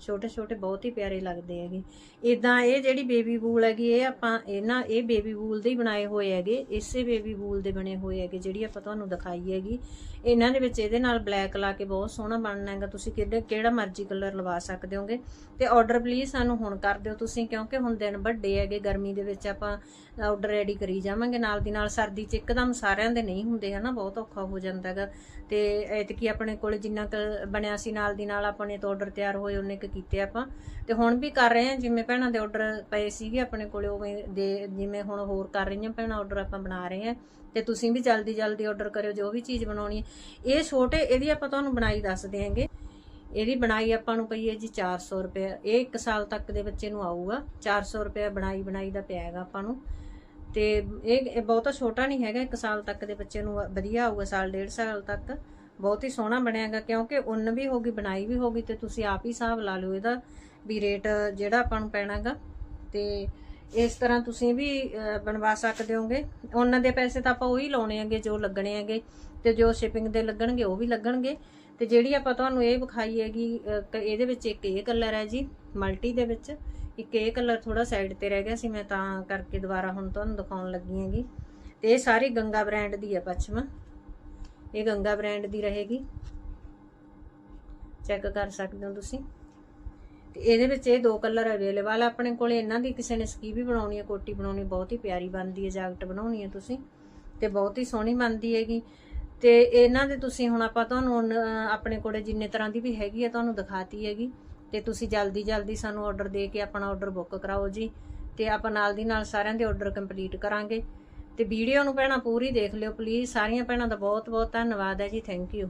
ਛੋਟੇ ਛੋਟੇ ਬਹੁਤ ਹੀ ਪਿਆਰੇ ਲੱਗਦੇ ਹੈਗੇ। ਇਦਾਂ ਇਹ ਜਿਹੜੀ ਬੇਬੀ ਬੂਲ ਹੈਗੀ, ਇਹ ਆਪਾਂ ਇਹਨਾਂ, ਇਹ ਬੇਬੀ ਬੂਲ ਦੇ ਹੀ ਬਣਾਏ ਹੋਏ ਹੈਗੇ। ਇਸੇ ਬੇਬੀ ਬੂਲ ਦੇ ਬਣੇ ਹੋਏ ਹੈਗੇ, ਜਿਹੜੀ ਆਪਾਂ ਤੁਹਾਨੂੰ ਦਿਖਾਈ ਹੈਗੀ। ਇਹਨਾਂ ਦੇ ਵਿੱਚ ਇਹਦੇ ਨਾਲ ਬਲੈਕ ਲਾ ਕੇ ਬਹੁਤ ਸੋਹਣਾ ਬਣਨਾ ਹੈਗਾ। ਤੁਸੀਂ ਕਿਹੜਾ ਕਿਹੜਾ ਮਰਜ਼ੀ ਕਲਰ ਲਵਾ ਸਕਦੇ ਹੋਗੇ। ਤੇ ਆਰਡਰ ਪਲੀਜ਼ ਸਾਨੂੰ ਹੁਣ ਕਰ ਦਿਓ ਤੁਸੀਂ, ਕਿਉਂਕਿ ਹੁਣ ਦਿਨ ਵੱਡੇ ਹੈਗੇ, ਗਰਮੀ ਦੇ ਵਿੱਚ ਆਪਾਂ ਆਰਡਰ ਰੈਡੀ ਕਰੀ ਜਾਵਾਂਗੇ। ਨਾਲ ਦੀ ਨਾਲ ਸਰਦੀ ਚ ਇੱਕਦਮ ਸਾਰਿਆਂ ਦੇ ਨਹੀਂ ਹੁੰਦੇ ਹਨਾ, ਬਹੁਤ ਔਖਾ ਹੋ ਜਾਂਦਾ ਹੈਗਾ। ਤੇ ਐਤਕੀ ਆਪਣੇ ਕੋਲ ਜਿੰਨਾ ਕੁ ਬਣਿਆ ਸੀ, ਨਾਲ ਦੀ ਨਾਲ ਆਪਣੇ ਤੋਂ ਆਰਡਰ ਤਿਆਰ ਹੋਏ, ਉਹਨੇ ਕੁ ਕੀਤੇ ਆਪਾਂ। ਤੇ ਹੁਣ ਵੀ ਕਰ ਰਹੇ ਹਾਂ, ਜਿਵੇਂ ਭੈਣਾਂ ਦੇ ਆਰਡਰ ਪਏ ਸੀਗੇ ਆਪਣੇ ਕੋਲੇ, ਉਵੇਂ ਦੇ ਜਿਵੇਂ ਹੁਣ ਹੋਰ ਕਰ ਰਹੀਆਂ ਭੈਣਾਂ ਆਰਡਰ ਆਪਾਂ ਬਣਾ ਰਹੇ ਹਾਂ। ਤੇ ਤੁਸੀਂ ਵੀ ਜਲਦੀ ਜਲਦੀ ਆਰਡਰ ਕਰਿਓ, ਜੋ ਵੀ ਚੀਜ਼ ਬਣਾਉਣੀ ਹੈ। ਇਹ ਛੋਟੇ ਇਹਦੀ ਆਪਾਂ ਤੁਹਾਨੂੰ ਬਣਾਈ ਦੱਸ ਦਿਆਂਗੇ। ਇਹਦੀ ਬਣਾਈ ਆਪਾਂ ਨੂੰ ਪਈ ਹੈ ਜੀ 400 ਰੁਪਏ ਇਹ 1 ਸਾਲ ਤੱਕ ਦੇ ਬੱਚੇ ਨੂੰ ਆਊਗਾ। 400 ਰੁਪਏ ਬਣਾਈ ਬਣਾਈ ਦਾ ਪਿਆ ਹੈਗਾ ਆਪਾਂ ਨੂੰ। ਤੇ ਇਹ ਇਹ ਬਹੁਤਾ ਛੋਟਾ ਨਹੀਂ ਹੈਗਾ। 1 ਸਾਲ ਤੱਕ ਦੇ ਬੱਚੇ ਨੂੰ ਵਧੀਆ ਆਊਗਾ, ਸਾਲ, ਡੇਢ ਸਾਲ ਤੱਕ। ਬਹੁਤ ਹੀ ਸੋਹਣਾ ਬਣਿਆਗਾ, ਕਿਉਂਕਿ ਉੱਨ ਵੀ ਹੋਗੀ ਬਣਾਈ ਵੀ ਹੋਗੀ ਤੇ ਤੁਸੀਂ ਆਪ ਹੀ ਹਿਸਾਬ ਲਾ ਲਓ ਇਹਦਾ ਵੀ ਰੇਟ ਜਿਹੜਾ ਆਪਾਂ ਨੂੰ ਪੈਣਾਗਾ। ਤੇ ਇਸ ਤਰ੍ਹਾਂ ਤੁਸੀਂ ਵੀ ਬਣਵਾ ਸਕਦੇ ਹੋਗੇ। ਉਹਨਾਂ ਦੇ ਪੈਸੇ ਤਾਂ ਆਪਾਂ ਉਹੀ ਲਾਉਣੇ ਹੈਗੇ, ਜੋ ਲੱਗਣੇ ਹੈਗੇ ਤੇ ਜੋ ਸ਼ਿਪਿੰਗ ਦੇ ਲੱਗਣਗੇ, ਉਹ ਵੀ ਲੱਗਣਗੇ। ਤੇ ਜਿਹੜੀ ਆਪਾਂ ਤੁਹਾਨੂੰ ਇਹ ਵਿਖਾਈ ਹੈਗੀ ਇਹਦੇ ਵਿੱਚ ਇੱਕ ਇਹ ਕਲਰ ਹੈ ਜੀ, ਮਲਟੀ ਦੇ ਵਿੱਚ। ਇੱਕ ਇਹ ਕਲਰ ਥੋੜਾ ਸਾਈਡ ਤੇ ਰਹਿ ਗਿਆ ਸੀ, ਮੈਂ ਤਾਂ ਕਰਕੇ ਦੁਬਾਰਾ ਹੁਣ ਤੁਹਾਨੂੰ ਦਿਖਾਉਣ ਲੱਗੀ ਹੈਗੀ। ਤੇ ਇਹ ਸਾਰੀ ਗੰਗਾ ਬ੍ਰਾਂਡ ਦੀ ਹੈ ਪੱਛਮ। ਇਹ ਗੰਗਾ ਬ੍ਰਾਂਡ ਦੀ ਰਹੇਗੀ। ਚੈੱਕ ਕਰ ਸਕਦੇ ਹੋ ਤੁਸੀਂ। ਤੇ ਇਹਦੇ ਵਿੱਚ ਇਹ ਦੋ ਕਲਰ ਅਵੇਲੇਬਲ ਆ। ਆਪਣੇ ਕੋਲ ਇਹਨਾਂ ਦੀ ਕਿਸੇ ਨੇ ਸਕੀ ਵੀ ਬਣਾਉਣੀ ਹੈ ਕੋਟੀ ਬਣਾਉਣੀ, ਬਹੁਤ ਹੀ ਪਿਆਰੀ ਬਣਦੀ ਹੈ ਜੈਕਟ ਬਣਾਉਣੀ ਹੈ ਤੁਸੀਂ। ਤੇ ਬਹੁਤ ਹੀ ਸੋਹਣੀ ਬਣਦੀ ਹੈਗੀ। ਤੇ ਇਹਨਾਂ ਦੇ ਤੁਸੀਂ ਹੁਣ ਆਪਾਂ ਤੁਹਾਨੂੰ ਆਪਣੇ ਕੋਲੇ ਜਿੰਨੇ ਤਰ੍ਹਾਂ ਦੀ ਵੀ ਹੈਗੀ ਹੈ ਤੁਹਾਨੂੰ ਦਿਖਾਤੀ ਹੈਗੀ। ਤੇ ਤੁਸੀਂ ਜਲਦੀ ਜਲਦੀ ਸਾਨੂੰ ਆਰਡਰ ਦੇ ਕੇ ਆਪਣਾ ਆਰਡਰ ਬੁੱਕ ਕਰਾਓ ਜੀ। ਤੇ ਆਪਾਂ ਨਾਲ ਦੀ ਨਾਲ ਸਾਰਿਆਂ ਦੇ ਆਰਡਰ ਕੰਪਲੀਟ ਕਰਾਂਗੇ। ਤੇ ਵੀਡੀਓ ਨੂੰ ਭੈਣਾਂ ਪੂਰੀ ਦੇਖ ਲਿਓ ਪਲੀਜ਼ ਸਾਰੀਆਂ ਭੈਣਾਂ ਦਾ ਬਹੁਤ ਬਹੁਤ ਧੰਨਵਾਦ ਹੈ ਜੀ ਥੈਂਕ ਯੂ